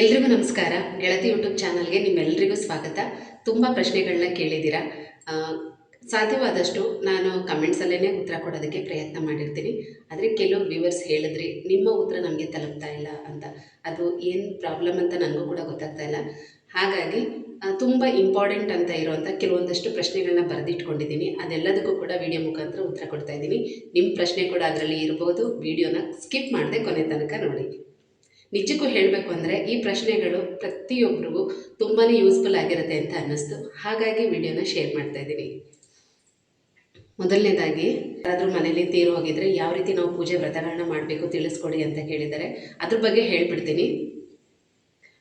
ಎಲ್ರಿಗೂ ನಮಸ್ಕಾರ. ಗೆಳತಿ ಯೂಟ್ಯೂಬ್ ಚಾನಲ್ಗೆ ನಿಮ್ಮೆಲ್ಲರಿಗೂ ಸ್ವಾಗತ. ತುಂಬ ಪ್ರಶ್ನೆಗಳನ್ನ ಕೇಳಿದ್ದೀರಾ? ಸಾಧ್ಯವಾದಷ್ಟು ನಾನು ಕಮೆಂಟ್ಸಲ್ಲೇ ಉತ್ತರ ಕೊಡೋದಕ್ಕೆ ಪ್ರಯತ್ನ ಮಾಡಿರ್ತೀನಿ. ಆದರೆ ಕೆಲವು ವ್ಯೂವರ್ಸ್ ಹೇಳಿದ್ರಿ, ನಿಮ್ಮ ಉತ್ತರ ನಮಗೆ ತಲುಪ್ತಾ ಇಲ್ಲ ಅಂತ. ಅದು ಏನು ಪ್ರಾಬ್ಲಮ್ ಅಂತ ನನಗೂ ಕೂಡ ಗೊತ್ತಾಗ್ತಾ ಇಲ್ಲ. ಹಾಗಾಗಿ ತುಂಬ ಇಂಪಾರ್ಟೆಂಟ್ ಅಂತ ಇರುವಂಥ ಕೆಲವೊಂದಷ್ಟು ಪ್ರಶ್ನೆಗಳನ್ನ ಬರೆದಿಟ್ಕೊಂಡಿದ್ದೀನಿ. ಅದೆಲ್ಲದಕ್ಕೂ ಕೂಡ ವಿಡಿಯೋ ಮುಖಾಂತರ ಉತ್ತರ ಕೊಡ್ತಾ ಇದ್ದೀನಿ. ನಿಮ್ಮ ಪ್ರಶ್ನೆ ಕೂಡ ಅದರಲ್ಲಿ ಇರ್ಬೋದು. ವಿಡಿಯೋನ ಸ್ಕಿಪ್ ಮಾಡದೆ ಕೊನೆ ತನಕ ನೋಡಿ. ನಿಜಕ್ಕೂ ಹೇಳಬೇಕು ಅಂದರೆ ಈ ಪ್ರಶ್ನೆಗಳು ಪ್ರತಿಯೊಬ್ಬರಿಗೂ ತುಂಬಾ ಯೂಸ್ಫುಲ್ ಆಗಿರುತ್ತೆ ಅಂತ ಅನ್ನಿಸ್ತು. ಹಾಗಾಗಿ ವಿಡಿಯೋನ ಶೇರ್ ಮಾಡ್ತಾ ಇದ್ದೀನಿ. ಮೊದಲನೇದಾಗಿ, ಯಾರಾದರೂ ಮನೇಲಿ ತೀರು ಹೋಗಿದ್ರೆ ಯಾವ ರೀತಿ ನಾವು ಪೂಜೆ ವ್ರತಗಳನ್ನ ಮಾಡಬೇಕು ತಿಳಿಸ್ಕೊಡಿ ಅಂತ ಕೇಳಿದ್ದಾರೆ ಅದ್ರ ಬಗ್ಗೆ ಹೇಳ್ಬಿಡ್ತೀನಿ.